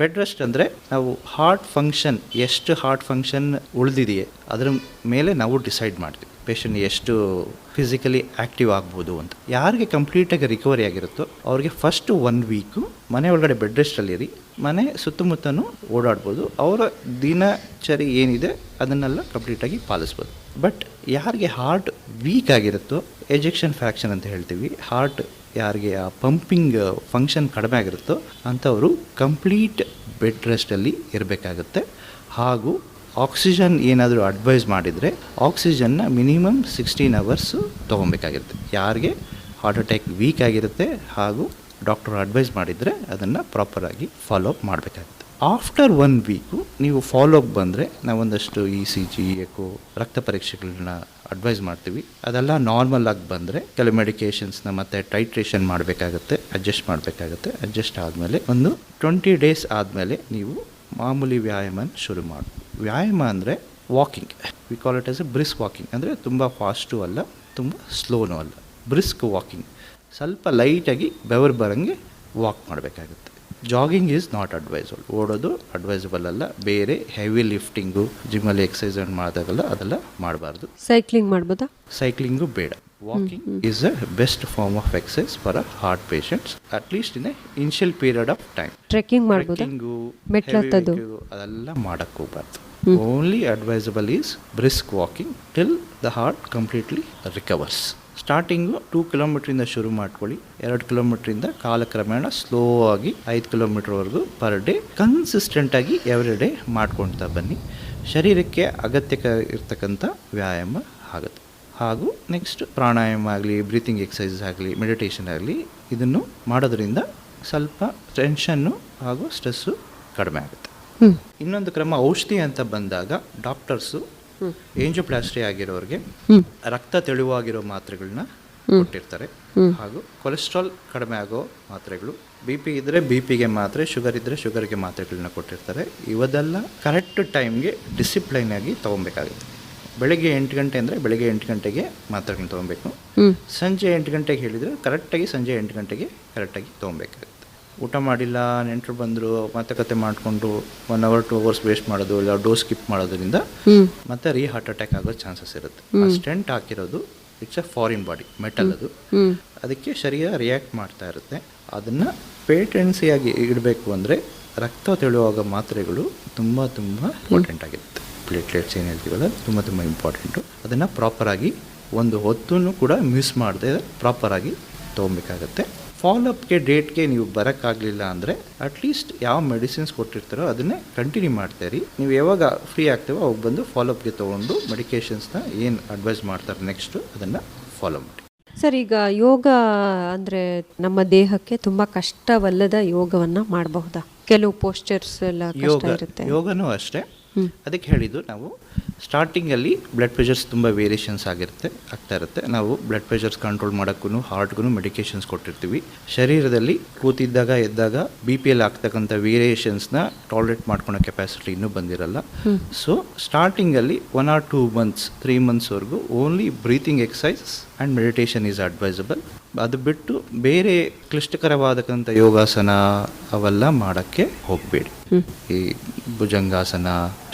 ಬೆಡ್ ರೆಸ್ಟ್ ಅಂದರೆ ನಾವು ಹಾರ್ಟ್ ಫಂಕ್ಷನ್ ಎಷ್ಟು ಹಾರ್ಟ್ ಫಂಕ್ಷನ್ ಉಳಿದಿದೆಯೇ ಅದರ ಮೇಲೆ ನಾವು ಡಿಸೈಡ್ ಮಾಡ್ತೀವಿ. ಪೇಷಂಟ್ ಎಷ್ಟು ಫಿಸಿಕಲಿ ಆ್ಯಕ್ಟಿವ್ ಆಗ್ಬೋದು ಅಂತ. ಯಾರಿಗೆ ಕಂಪ್ಲೀಟಾಗಿ ರಿಕವರಿ ಆಗಿರುತ್ತೋ ಅವ್ರಿಗೆ ಫಸ್ಟ್ ಒನ್ ವೀಕು ಮನೆ ಒಳಗಡೆ ಬೆಡ್ ರೆಸ್ಟಲ್ಲಿರಿ ಮನೆ ಸುತ್ತಮುತ್ತನೂ ಓಡಾಡ್ಬೋದು ಅವರ ದಿನಚರಿ ಏನಿದೆ ಅದನ್ನೆಲ್ಲ ಕಂಪ್ಲೀಟಾಗಿ ಪಾಲಿಸ್ಬೋದು. ಬಟ್ ಯಾರಿಗೆ ಹಾರ್ಟ್ ವೀಕ್ ಆಗಿರುತ್ತೋ ಎಜೆಕ್ಷನ್ ಫ್ಯಾಕ್ಷನ್ ಅಂತ ಹೇಳ್ತೀವಿ ಹಾರ್ಟ್ ಯಾರಿಗೆ ಆ ಪಂಪಿಂಗ್ ಫಂಕ್ಷನ್ ಕಡಿಮೆ ಆಗಿರುತ್ತೋ ಅಂಥವರು ಕಂಪ್ಲೀಟ್ ಬೆಡ್ ರೆಸ್ಟಲ್ಲಿ ಇರಬೇಕಾಗುತ್ತೆ. ಹಾಗೂ ಆಕ್ಸಿಜನ್ ಏನಾದರೂ ಅಡ್ವೈಸ್ ಮಾಡಿದರೆ ಆಕ್ಸಿಜನ್ನ ಮಿನಿಮಮ್ ಸಿಕ್ಸ್ಟೀನ್ ಅವರ್ಸು ತೊಗೊಬೇಕಾಗಿರುತ್ತೆ. ಯಾರಿಗೆ ಹಾರ್ಟ್ ಅಟ್ಯಾಕ್ ವೀಕ್ ಆಗಿರುತ್ತೆ ಹಾಗೂ ಡಾಕ್ಟರ್ ಅಡ್ವೈಸ್ ಮಾಡಿದರೆ ಅದನ್ನು ಪ್ರಾಪರಾಗಿ ಫಾಲೋ ಅಪ್ ಮಾಡಬೇಕಾಗುತ್ತೆ. ಆಫ್ಟರ್ ಒನ್ ವೀಕು ನೀವು ಫಾಲೋ ಅಪ್ ಬಂದರೆ ನಾವೊಂದಷ್ಟು ಇ ಸಿ ಜಿ ಎಕೋ ರಕ್ತ ಪರೀಕ್ಷೆಗಳನ್ನ ಅಡ್ವೈಸ್ ಮಾಡ್ತೀವಿ. ಅದೆಲ್ಲ ನಾರ್ಮಲ್ ಆಗಿ ಬಂದರೆ ಕೆಲವು ಮೆಡಿಕೇಷನ್ಸ್ನ ಮತ್ತೆ ಟೈಟ್ರೇಷನ್ ಮಾಡಬೇಕಾಗುತ್ತೆ ಅಡ್ಜಸ್ಟ್ ಮಾಡಬೇಕಾಗುತ್ತೆ. ಅಡ್ಜಸ್ಟ್ ಆದಮೇಲೆ ಒಂದು ಟ್ವೆಂಟಿ ಡೇಸ್ ಆದಮೇಲೆ ನೀವು ಮಾಮೂಲಿ ವ್ಯಾಯಾಮನ ಶುರು ಮಾಡಿ. ವ್ಯಾಯಾಮ ಅಂದರೆ walking we call it as a brisk walking ಅಂದರೆ ತುಂಬ ಫಾಸ್ಟು ಅಲ್ಲ, ತುಂಬ ಸ್ಲೋನೂ ಅಲ್ಲ. ಬ್ರಿಸ್ಕ್ ವಾಕಿಂಗ್ ಸ್ವಲ್ಪ ಲೈಟಾಗಿ ಬೆವರು ಬರೋಂಗೆ ವಾಕ್ ಮಾಡಬೇಕಾಗುತ್ತೆ. ಜಾಗಿಂಗ್ ಈಸ್ ನಾಟ್ ಅಡ್ವೈಸಬಲ್ ಓಡೋದು ಅಡ್ವೈಸಬಲ್ ಅಲ್ಲ. ಬೇರೆ ಹೆವಿ ಲಿಫ್ಟಿಂಗು ಜಿಮ್ಮಲ್ಲಿ ಎಕ್ಸಸೈಸ್ ಮಾಡಿದಾಗಲ್ಲ ಅದೆಲ್ಲ ಮಾಡಬಾರ್ದು. ಸೈಕ್ಲಿಂಗ್ ಮಾಡ್ಬೋದಾ? ಸೈಕ್ಲಿಂಗು ಬೇಡ. Walking is a best form of exercise for a heart patients at least in a initial period of time trekking ಮಾಡ್ಬೋದು? ಅದೆಲ್ಲ ಮಾಡಕ್ಕೆ ಹೋಗ್ಬಾರ್ದು only advisable is brisk walking till the heart completely recovers starting two ಕಿಲೋಮೀಟ್ರಿಂದ ಶುರು ಮಾಡ್ಕೊಳ್ಳಿ. ಎರಡು ಕಿಲೋಮೀಟ್ರಿಂದ ಕಾಲಕ್ರಮೇಣ slow ಆಗಿ ಐದು ಕಿಲೋಮೀಟ್ರ್ವರೆಗೂ ಪರ್ ಡೇ ಕನ್ಸಿಸ್ಟೆಂಟಾಗಿ ಎವ್ರಿ ಡೇ ಮಾಡ್ಕೊಳ್ತಾ ಬನ್ನಿ. ಶರೀರಕ್ಕೆ ಅಗತ್ಯ ಇರ್ತಕ್ಕಂಥ ವ್ಯಾಯಾಮ ಆಗುತ್ತೆ. ಹಾಗೂ ನೆಕ್ಸ್ಟ್ ಪ್ರಾಣಾಯಾಮ ಆಗಲಿ ಬ್ರೀತಿಂಗ್ ಎಕ್ಸಸೈಸ್ ಆಗಲಿ ಮೆಡಿಟೇಷನ್ ಆಗಲಿ ಇದನ್ನು ಮಾಡೋದ್ರಿಂದ ಸ್ವಲ್ಪ ಟೆನ್ಷನ್ನು ಹಾಗೂ ಸ್ಟ್ರೆಸ್ಸು ಕಡಿಮೆ ಆಗುತ್ತೆ. ಇನ್ನೊಂದು ಕ್ರಮ ಔಷಧಿ ಅಂತ ಬಂದಾಗ ಡಾಕ್ಟರ್ಸು ಏಂಜೋಪ್ಲಾಸ್ಟಿ ಆಗಿರೋರಿಗೆ. ರಕ್ತ ತೆಳುವಾಗಿರೋ ಮಾತ್ರೆಗಳನ್ನ ಕೊಟ್ಟಿರ್ತಾರೆ. ಹಾಗೂ ಕೊಲೆಸ್ಟ್ರಾಲ್ ಕಡಿಮೆ ಆಗೋ ಮಾತ್ರೆಗಳು ಬಿ ಪಿ ಇದ್ದರೆ ಬಿ ಪಿಗೆ ಮಾತ್ರೆ ಶುಗರ್ ಇದ್ದರೆ ಶುಗರ್ಗೆ ಮಾತ್ರೆಗಳನ್ನ ಕೊಟ್ಟಿರ್ತಾರೆ. ಇವದೆಲ್ಲ ಕರೆಕ್ಟ್ ಟೈಮ್ಗೆ ಡಿಸಿಪ್ಲೈನ್ ಆಗಿ ತೊಗೊಬೇಕಾಗುತ್ತೆ ಬೆಳಗ್ಗೆ ಎಂಟು ಗಂಟೆ ಅಂದರೆ ಬೆಳಗ್ಗೆ ಎಂಟು ಗಂಟೆಗೆ ಮಾತ್ರೆಗಳನ್ನ ತೊಗೊಬೇಕು ಸಂಜೆ ಎಂಟು ಗಂಟೆಗೆ ಹೇಳಿದರೆ ಕರೆಕ್ಟಾಗಿ ಸಂಜೆ ಎಂಟು ಗಂಟೆಗೆ ಕರೆಕ್ಟಾಗಿ ತೊಗೊಬೇಕಾಗುತ್ತೆ ಊಟ ಮಾಡಿಲ್ಲ ನೆಂಟರು ಬಂದರು ಮಾತುಕತೆ ಮಾಡಿಕೊಂಡು one hour two hours waste ಮಾಡೋದು ಇಲ್ಲ ಡೋಸ್ ಸ್ಕಿಪ್ ಮಾಡೋದ್ರಿಂದ ಮತ್ತೆ ರೀ ಹಾರ್ಟ್ ಅಟ್ಯಾಕ್ ಆಗೋ ಚಾನ್ಸಸ್ ಇರುತ್ತೆ. ಆ ಸ್ಟೆಂಟ್ ಹಾಕಿರೋದು it's a foreign body metal ಅದು. ಅದಕ್ಕೆ ಶರೀರ ರಿಯಾಕ್ಟ್ ಮಾಡ್ತಾ ಇರುತ್ತೆ. ಅದನ್ನು ಪೇಟೆನ್ಸಿಯಾಗಿ ಇಡಬೇಕು ಅಂದರೆ ರಕ್ತ ತೆಳುವಾಗ ಮಾತ್ರೆಗಳು ತುಂಬ ತುಂಬ ಇಂಪಾರ್ಟೆಂಟ್ ಆಗಿರುತ್ತೆ. ಪ್ಲೇಟ್ಲೆಟ್ಸ್ ಏನು ಹೇಳ್ತೀವಲ್ಲ ತುಂಬ ತುಂಬ ಇಂಪಾರ್ಟೆಂಟು ಅದನ್ನು ಪ್ರಾಪರಾಗಿ ಒಂದು ಹೊತ್ತೂ ಕೂಡ ಮಿಸ್ ಮಾಡದೆ ಪ್ರಾಪರಾಗಿ ತೊಗೊಬೇಕಾಗತ್ತೆ ಫಾಲೋಅಪ್ಗೆ ಡೇಟ್ಗೆ ನೀವು ಬರೋಕ್ಕಾಗಲಿಲ್ಲ ಅಂದರೆ ಅಟ್ಲೀಸ್ಟ್ ಯಾವ ಮೆಡಿಸಿನ್ಸ್ ಕೊಟ್ಟಿರ್ತಾರೋ ಅದನ್ನೇ ಕಂಟಿನ್ಯೂ ಮಾಡ್ತಾಯಿರಿ ನೀವು ಯಾವಾಗ ಫ್ರೀ ಆಗ್ತೀವೋ ಅವಾಗ ಬಂದು ಫಾಲೋಅಪ್ಗೆ ತೊಗೊಂಡು ಮೆಡಿಕೇಷನ್ಸ್ನ ಏನು ಅಡ್ವೈಸ್ ಮಾಡ್ತಾರೆ ನೆಕ್ಸ್ಟು ಅದನ್ನು ಫಾಲೋ ಮಾಡಿ. ಸರ್ ಈಗ ಯೋಗ ಅಂದ್ರೆ ನಮ್ಮ ದೇಹಕ್ಕೆ ತುಂಬಾ ಕಷ್ಟವಲ್ಲದ ಯೋಗವನ್ನ ಮಾಡಬಹುದಾ? ಕೆಲವು ಪೋಸ್ಚರ್ಸ್ ಎಲ್ಲ ಯೋಗ ಇರುತ್ತೆ. ಯೋಗನೂ ಅಷ್ಟೇ. ಅದಕ್ಕೆ ಹೇಳಿದ್ದು ನಾವು ಸ್ಟಾರ್ಟಿಂಗಲ್ಲಿ ಬ್ಲಡ್ ಪ್ರೆಷರ್ಸ್ ತುಂಬ ವೇರಿಯೇಷನ್ಸ್ ಆಗಿರುತ್ತೆ ಆಗ್ತಾ ಇರುತ್ತೆ. ನಾವು ಬ್ಲಡ್ ಪ್ರೆಷರ್ಸ್ ಕಂಟ್ರೋಲ್ ಮಾಡೋಕ್ಕೂ ಹಾರ್ಟ್ಗೂ ಮೆಡಿಕೇಷನ್ಸ್ ಕೊಟ್ಟಿರ್ತೀವಿ. ಶರೀರದಲ್ಲಿ ಕೂತಿದ್ದಾಗ ಎದ್ದಾಗ ಬಿ ಪಿ ಎಲ್ ಆಗ್ತಕ್ಕಂಥ ವೇರಿಯೇಷನ್ಸ್ನ ಟಾಲರೇಟ್ ಮಾಡ್ಕೊಳೋ ಕೆಪಾಸಿಟಿ ಇನ್ನೂ ಬಂದಿರಲ್ಲ. ಸೊ ಸ್ಟಾರ್ಟಿಂಗಲ್ಲಿ one or two months three ಮಂತ್ಸ್ವರೆಗೂ only breathing exercise and meditation is advisable ಅದು ಬಿಟ್ಟು ಬೇರೆ ಕ್ಲಿಷ್ಟಕರವಾದಕ್ಕಂಥ ಯೋಗಾಸನ ಅವೆಲ್ಲ ಮಾಡೋಕ್ಕೆ ಹೋಗಬೇಡಿ. ಈ ಭುಜಂಗಾಸನ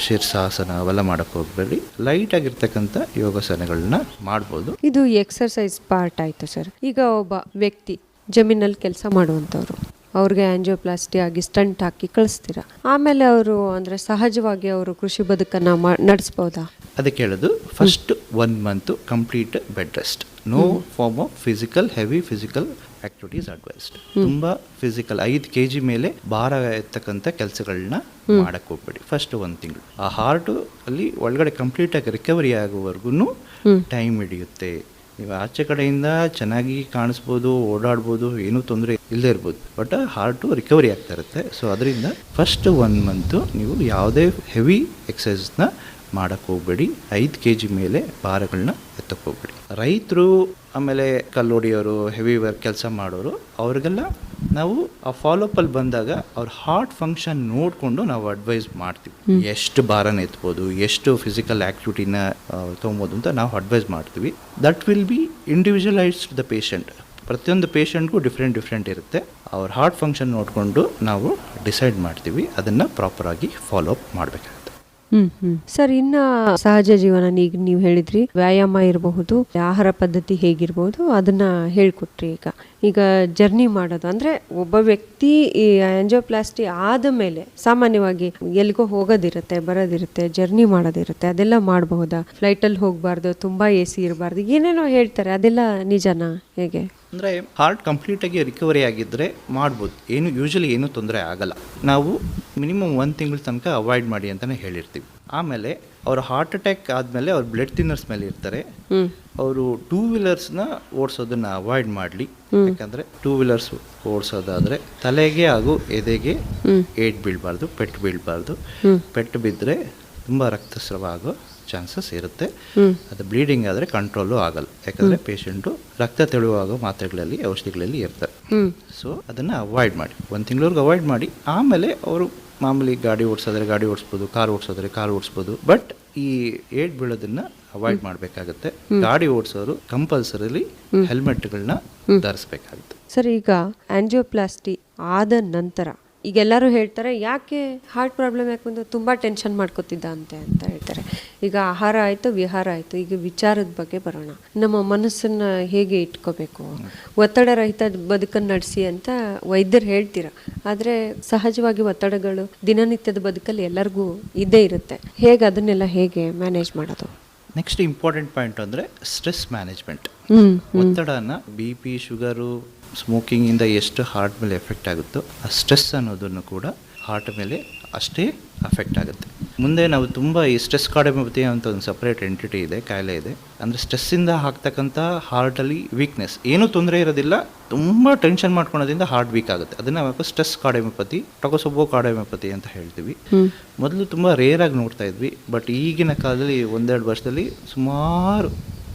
ಶೀರ್ಷಾಸನ ಅವೆಲ್ಲ ಮಾಡೋಕ್ಕೆ ಹೋಗಬೇಡಿ. ಲೈಟಾಗಿರ್ತಕ್ಕಂಥ ಯೋಗಾಸನಗಳನ್ನ ಮಾಡ್ಬೋದು. ಇದು ಎಕ್ಸರ್ಸೈಸ್ ಪಾರ್ಟ್ ಆಯ್ತು ಸರ್ ಈಗ ಒಬ್ಬ ವ್ಯಕ್ತಿ ಜಮೀನಲ್ಲಿ ಕೆಲಸ ಮಾಡುವಂಥವ್ರು ಅವ್ರಿಗೆ ಆಂಜಿಯೋಪ್ಲಾಸ್ಟಿ ಆಗಿ ಸ್ಟಂಟ್ ಹಾಕಿ ಕಳಿಸ್ತೀರಾ? ಆಮೇಲೆ ಅವರು ಅಂದರೆ ಸಹಜವಾಗಿ ಅವರು ಕೃಷಿ ಬದುಕನ್ನು ಮಾ ನಡೆಸ್ಬೋದಾ? ಅದಕ್ಕೆ ಹೇಳೋದು first one month complete bed rest no form of physical heavy physical activities advised ತುಂಬಾ ಫಿಸಿಕಲ್ ಐದು ಕೆ ಜಿ ಮೇಲೆ ಭಾರ ಎತ್ತಕ್ಕಂಥ ಕೆಲಸಗಳನ್ನ ಮಾಡಕ್ ಹೋಗ್ಬೇಡಿ. ಫಸ್ಟ್ ಒಂದು ತಿಂಗಳು. ಆ ಹಾರ್ಟ್ ಅಲ್ಲಿ ಒಳಗಡೆ ಕಂಪ್ಲೀಟಾಗಿ ರಿಕವರಿ ಆಗುವವರೆಗೂ ಟೈಮ್ ಹಿಡಿಯುತ್ತೆ. ನೀವು ಆಚೆ ಕಡೆಯಿಂದ ಚೆನ್ನಾಗಿ ಕಾಣಿಸ್ಬೋದು ಓಡಾಡ್ಬೋದು ಏನೂ ತೊಂದರೆ ಇಲ್ಲದೆ ಇರ್ಬೋದು. ಬಟ್ ಹಾರ್ಟು ರಿಕವರಿ ಆಗ್ತಾ ಇರುತ್ತೆ. ಸೊ ಅದರಿಂದ ಫಸ್ಟ್ ಒನ್ ಮಂತು ನೀವು ಯಾವುದೇ ಹೆವಿ ಎಕ್ಸಸೈಸ್ನ ಮಾಡಕ್ಕೆ ಹೋಗ್ಬೇಡಿ. ಐದು ಕೆ ಜಿ ಮೇಲೆ ಭಾರಗಳನ್ನ ಎತ್ತಕ್ಕೆ ಹೋಗ್ಬೇಡಿ. ರೈತರು ಆಮೇಲೆ ಕಲ್ಲೊಡಿಯೋರು ಹೆವಿ ವರ್ಕ್ ಕೆಲಸ ಮಾಡೋರು ಅವ್ರಿಗೆಲ್ಲ ನಾವು ಆ ಫಾಲೋಪಲ್ಲಿ ಬಂದಾಗ ಅವ್ರ ಹಾರ್ಟ್ ಫಂಕ್ಷನ್ ನೋಡಿಕೊಂಡು ನಾವು ಅಡ್ವೈಸ್ ಮಾಡ್ತೀವಿ. ಎಷ್ಟು ಭಾರನ ಎತ್ಬೋದು ಎಷ್ಟು ಫಿಸಿಕಲ್ ಆ್ಯಕ್ಟಿವಿಟಿನ ತೊಗೊಬೋದು ಅಂತ ನಾವು ಅಡ್ವೈಸ್ ಮಾಡ್ತೀವಿ. That will be individualised the patient ಪ್ರತಿಯೊಂದು ಪೇಷಂಟ್ಗೂ ಡಿಫ್ರೆಂಟ್ ಡಿಫ್ರೆಂಟ್ ಇರುತ್ತೆ. ಅವ್ರ ಹಾರ್ಟ್ ಫಂಕ್ಷನ್ ನೋಡಿಕೊಂಡು ನಾವು ಡಿಸೈಡ್ ಮಾಡ್ತೀವಿ. ಅದನ್ನು ಪ್ರಾಪರಾಗಿ ಫಾಲೋ ಅಪ್ ಮಾಡಬೇಕಾಗುತ್ತೆ. ಸರ್, ಇನ್ನ ಸಹಜ ಜೀವನ ಈಗ ನೀವು ಹೇಳಿದ್ರಿ, ವ್ಯಾಯಾಮ ಇರಬಹುದು, ಆಹಾರ ಪದ್ಧತಿ ಹೇಗಿರ್ಬೋದು ಅದನ್ನ ಹೇಳ್ಕೊಟ್ರಿ ಈಗ. ಈಗ ಜರ್ನಿ ಮಾಡೋದು ಅಂದ್ರೆ ಒಬ್ಬ ವ್ಯಕ್ತಿ ಈ ಆಂಜಿಯೋಪ್ಲಾಸ್ಟಿ ಆದ ಮೇಲೆ ಸಾಮಾನ್ಯವಾಗಿ ಎಲ್ಲಿಗೋ ಹೋಗೋದಿರುತ್ತೆ, ಬರೋದಿರುತ್ತೆ, ಜರ್ನಿ ಮಾಡೋದಿರುತ್ತೆ, ಅದೆಲ್ಲ ಮಾಡಬಹುದಾ? ಫ್ಲೈಟಲ್ಲಿ ಹೋಗಬಾರ್ದು, ತುಂಬಾ ಎ ಸಿ ಇರಬಾರ್ದು, ಏನೇನೋ ಹೇಳ್ತಾರೆ, ಅದೆಲ್ಲ ನಿಜನಾ ಹೇಗೆ? ಅಂದರೆ ಹಾರ್ಟ್ ಕಂಪ್ಲೀಟಾಗಿ ರಿಕವರಿ ಆಗಿದ್ದರೆ ಮಾಡ್ಬೋದು. ಏನು ಯೂಶಲಿ ಏನೂ ತೊಂದರೆ ಆಗಲ್ಲ. ನಾವು ಮಿನಿಮಮ್ ಒಂದು ತಿಂಗಳ ತನಕ ಅವಾಯ್ಡ್ ಮಾಡಿ ಅಂತಲೇ ಹೇಳಿರ್ತೀವಿ. ಆಮೇಲೆ ಅವ್ರ ಹಾರ್ಟ್ ಅಟ್ಯಾಕ್ ಆದಮೇಲೆ ಅವ್ರು ಬ್ಲಡ್ ತಿನ್ನರ್ಸ್ ಮೇಲೆ ಇರ್ತಾರೆ. ಅವರು ಟೂ ವೀಲರ್ಸ್ನ ಓಡಿಸೋದನ್ನ ಅವಾಯ್ಡ್ ಮಾಡಲಿ. ಯಾಕಂದರೆ ಟೂ ವೀಲರ್ಸ್ ಓಡಿಸೋದಾದರೆ ತಲೆಗೆ ಹಾಗೂ ಎದೆಗೆ ಏಟ್ ಬೀಳಬಾರ್ದು ಪೆಟ್ಟು ಬೀಳಬಾರ್ದು. ಪೆಟ್ಟು ಬಿದ್ದರೆ ತುಂಬ ರಕ್ತಸ್ರಾವ ಆಗೋ ಚಾನ್ಸಸ್ ಇರುತ್ತೆ. ಅದು ಬ್ಲೀಡಿಂಗ್ ಆದರೆ ಕಂಟ್ರೋಲು ಆಗಲ್ಲ. ಯಾಕಂದರೆ ಪೇಷಂಟು ರಕ್ತ ತೆಳುವಾಗ ಮಾತ್ರೆಗಳಲ್ಲಿ ಔಷಧಿಗಳಲ್ಲಿ ಇರ್ತಾರೆ. ಸೊ ಅದನ್ನು ಅವಾಯ್ಡ್ ಮಾಡಿ. ಒಂದು ತಿಂಗಳವರೆಗೆ ಅವಾಯ್ಡ್ ಮಾಡಿ. ಆಮೇಲೆ ಅವರು ಮಾಮೂಲಿ ಗಾಡಿ ಓಡಿಸೋದ್ರೆ ಗಾಡಿ ಓಡಿಸ್ಬೋದು ಕಾರ್ ಓಡಿಸೋದ್ರೆ ಕಾರ್ ಓಡಿಸ್ಬೋದು. ಬಟ್ ಈ ಏಡ್ ಬೀಳೋದನ್ನ ಅವಾಯ್ಡ್ ಮಾಡಬೇಕಾಗುತ್ತೆ. ಗಾಡಿ ಓಡಿಸೋರು ಕಂಪಲ್ಸರಿಲಿ ಹೆಲ್ಮೆಟ್ಗಳನ್ನ ಧರಿಸ್ಬೇಕಾಗುತ್ತೆ. ಸರ್ ಈಗ ಆಂಜಿಯೋಪ್ಲಾಸ್ಟಿ ಆದ ನಂತರ ಈಗ ಎಲ್ಲರೂ ಹೇಳ್ತಾರೆ ಯಾಕೆ ಹಾರ್ಟ್ ಪ್ರಾಬ್ಲಮ್ ಯಾಕೆ ಬಂದು ತುಂಬ ಟೆನ್ಷನ್ ಮಾಡ್ಕೋತಿದ್ದ ಅಂತೆ ಅಂತ ಹೇಳ್ತಾರೆ. ಈಗ ಆಹಾರ ಆಯಿತು ವಿಹಾರ ಆಯಿತು. ಈಗ ವಿಚಾರದ ಬಗ್ಗೆ ಬರೋಣ. ನಮ್ಮ ಮನಸ್ಸನ್ನು ಹೇಗೆ ಇಟ್ಕೋಬೇಕು? ಒತ್ತಡ ರಹಿತ ಬದುಕನ್ನು ನಡೆಸಿ ಅಂತ ವೈದ್ಯರು ಹೇಳ್ತೀರ. ಆದರೆ ಸಹಜವಾಗಿ ಒತ್ತಡಗಳು ದಿನನಿತ್ಯದ ಬದುಕಲ್ಲಿ ಎಲ್ಲರಿಗೂ ಇದ್ದೇ ಇರುತ್ತೆ. ಹೇಗೆ ಅದನ್ನೆಲ್ಲ ಹೇಗೆ ಮ್ಯಾನೇಜ್ ಮಾಡೋದು? ನೆಕ್ಸ್ಟ್ ಇಂಪಾರ್ಟೆಂಟ್ ಪಾಯಿಂಟ್ ಅಂದರೆ ಸ್ಟ್ರೆಸ್ ಮ್ಯಾನೇಜ್ಮೆಂಟ್ ಒತ್ತಡ ಒತ್ತಡನ ಬಿ ಪಿ ಶುಗರು ಸ್ಮೋಕಿಂಗಿಂದ ಎಷ್ಟು ಹಾರ್ಟ್ ಮೇಲೆ ಎಫೆಕ್ಟ್ ಆಗುತ್ತೋ ಆ ಸ್ಟ್ರೆಸ್ ಅನ್ನೋದನ್ನು ಕೂಡ ಹಾರ್ಟ್ ಮೇಲೆ ಅಷ್ಟೇ ಅಫೆಕ್ಟ್ ಆಗುತ್ತೆ. ಮುಂದೆ ನಾವು ತುಂಬ ಈ ಸ್ಟ್ರೆಸ್ ಕಾರ್ಡಿಯೋಪತಿ ಅಂತ ಒಂದು ಸಪ್ರೇಟ್ ಎಂಟಿಟಿ ಇದೆ ಕಾಯಿಲೆ ಇದೆ. ಅಂದರೆ ಸ್ಟ್ರೆಸ್ಸಿಂದ ಹಾಕ್ತಕ್ಕಂಥ ಹಾರ್ಟಲ್ಲಿ ವೀಕ್ನೆಸ್ ಏನೂ ತೊಂದರೆ ಇರೋದಿಲ್ಲ ತುಂಬ ಟೆನ್ಷನ್ ಮಾಡ್ಕೊಳೋದ್ರಿಂದ ಹಾರ್ಟ್ ವೀಕ್ ಆಗುತ್ತೆ. ಅದನ್ನು ನಾವು ಸ್ಟ್ರೆಸ್ ಕಾರ್ಡಿಯೋಪತಿ ಟೊಕೊಸೊಬ್ಬೋ ಕಾರ್ಡಿಯೋಪತಿ ಅಂತ ಹೇಳ್ತೀವಿ. ಮೊದಲು ತುಂಬ ರೇರಾಗಿ ನೋಡ್ತಾ ಇದ್ವಿ ಬಟ್ ಈಗಿನ ಕಾಲದಲ್ಲಿ ಒಂದೆರಡು ವರ್ಷದಲ್ಲಿ ಸುಮಾರು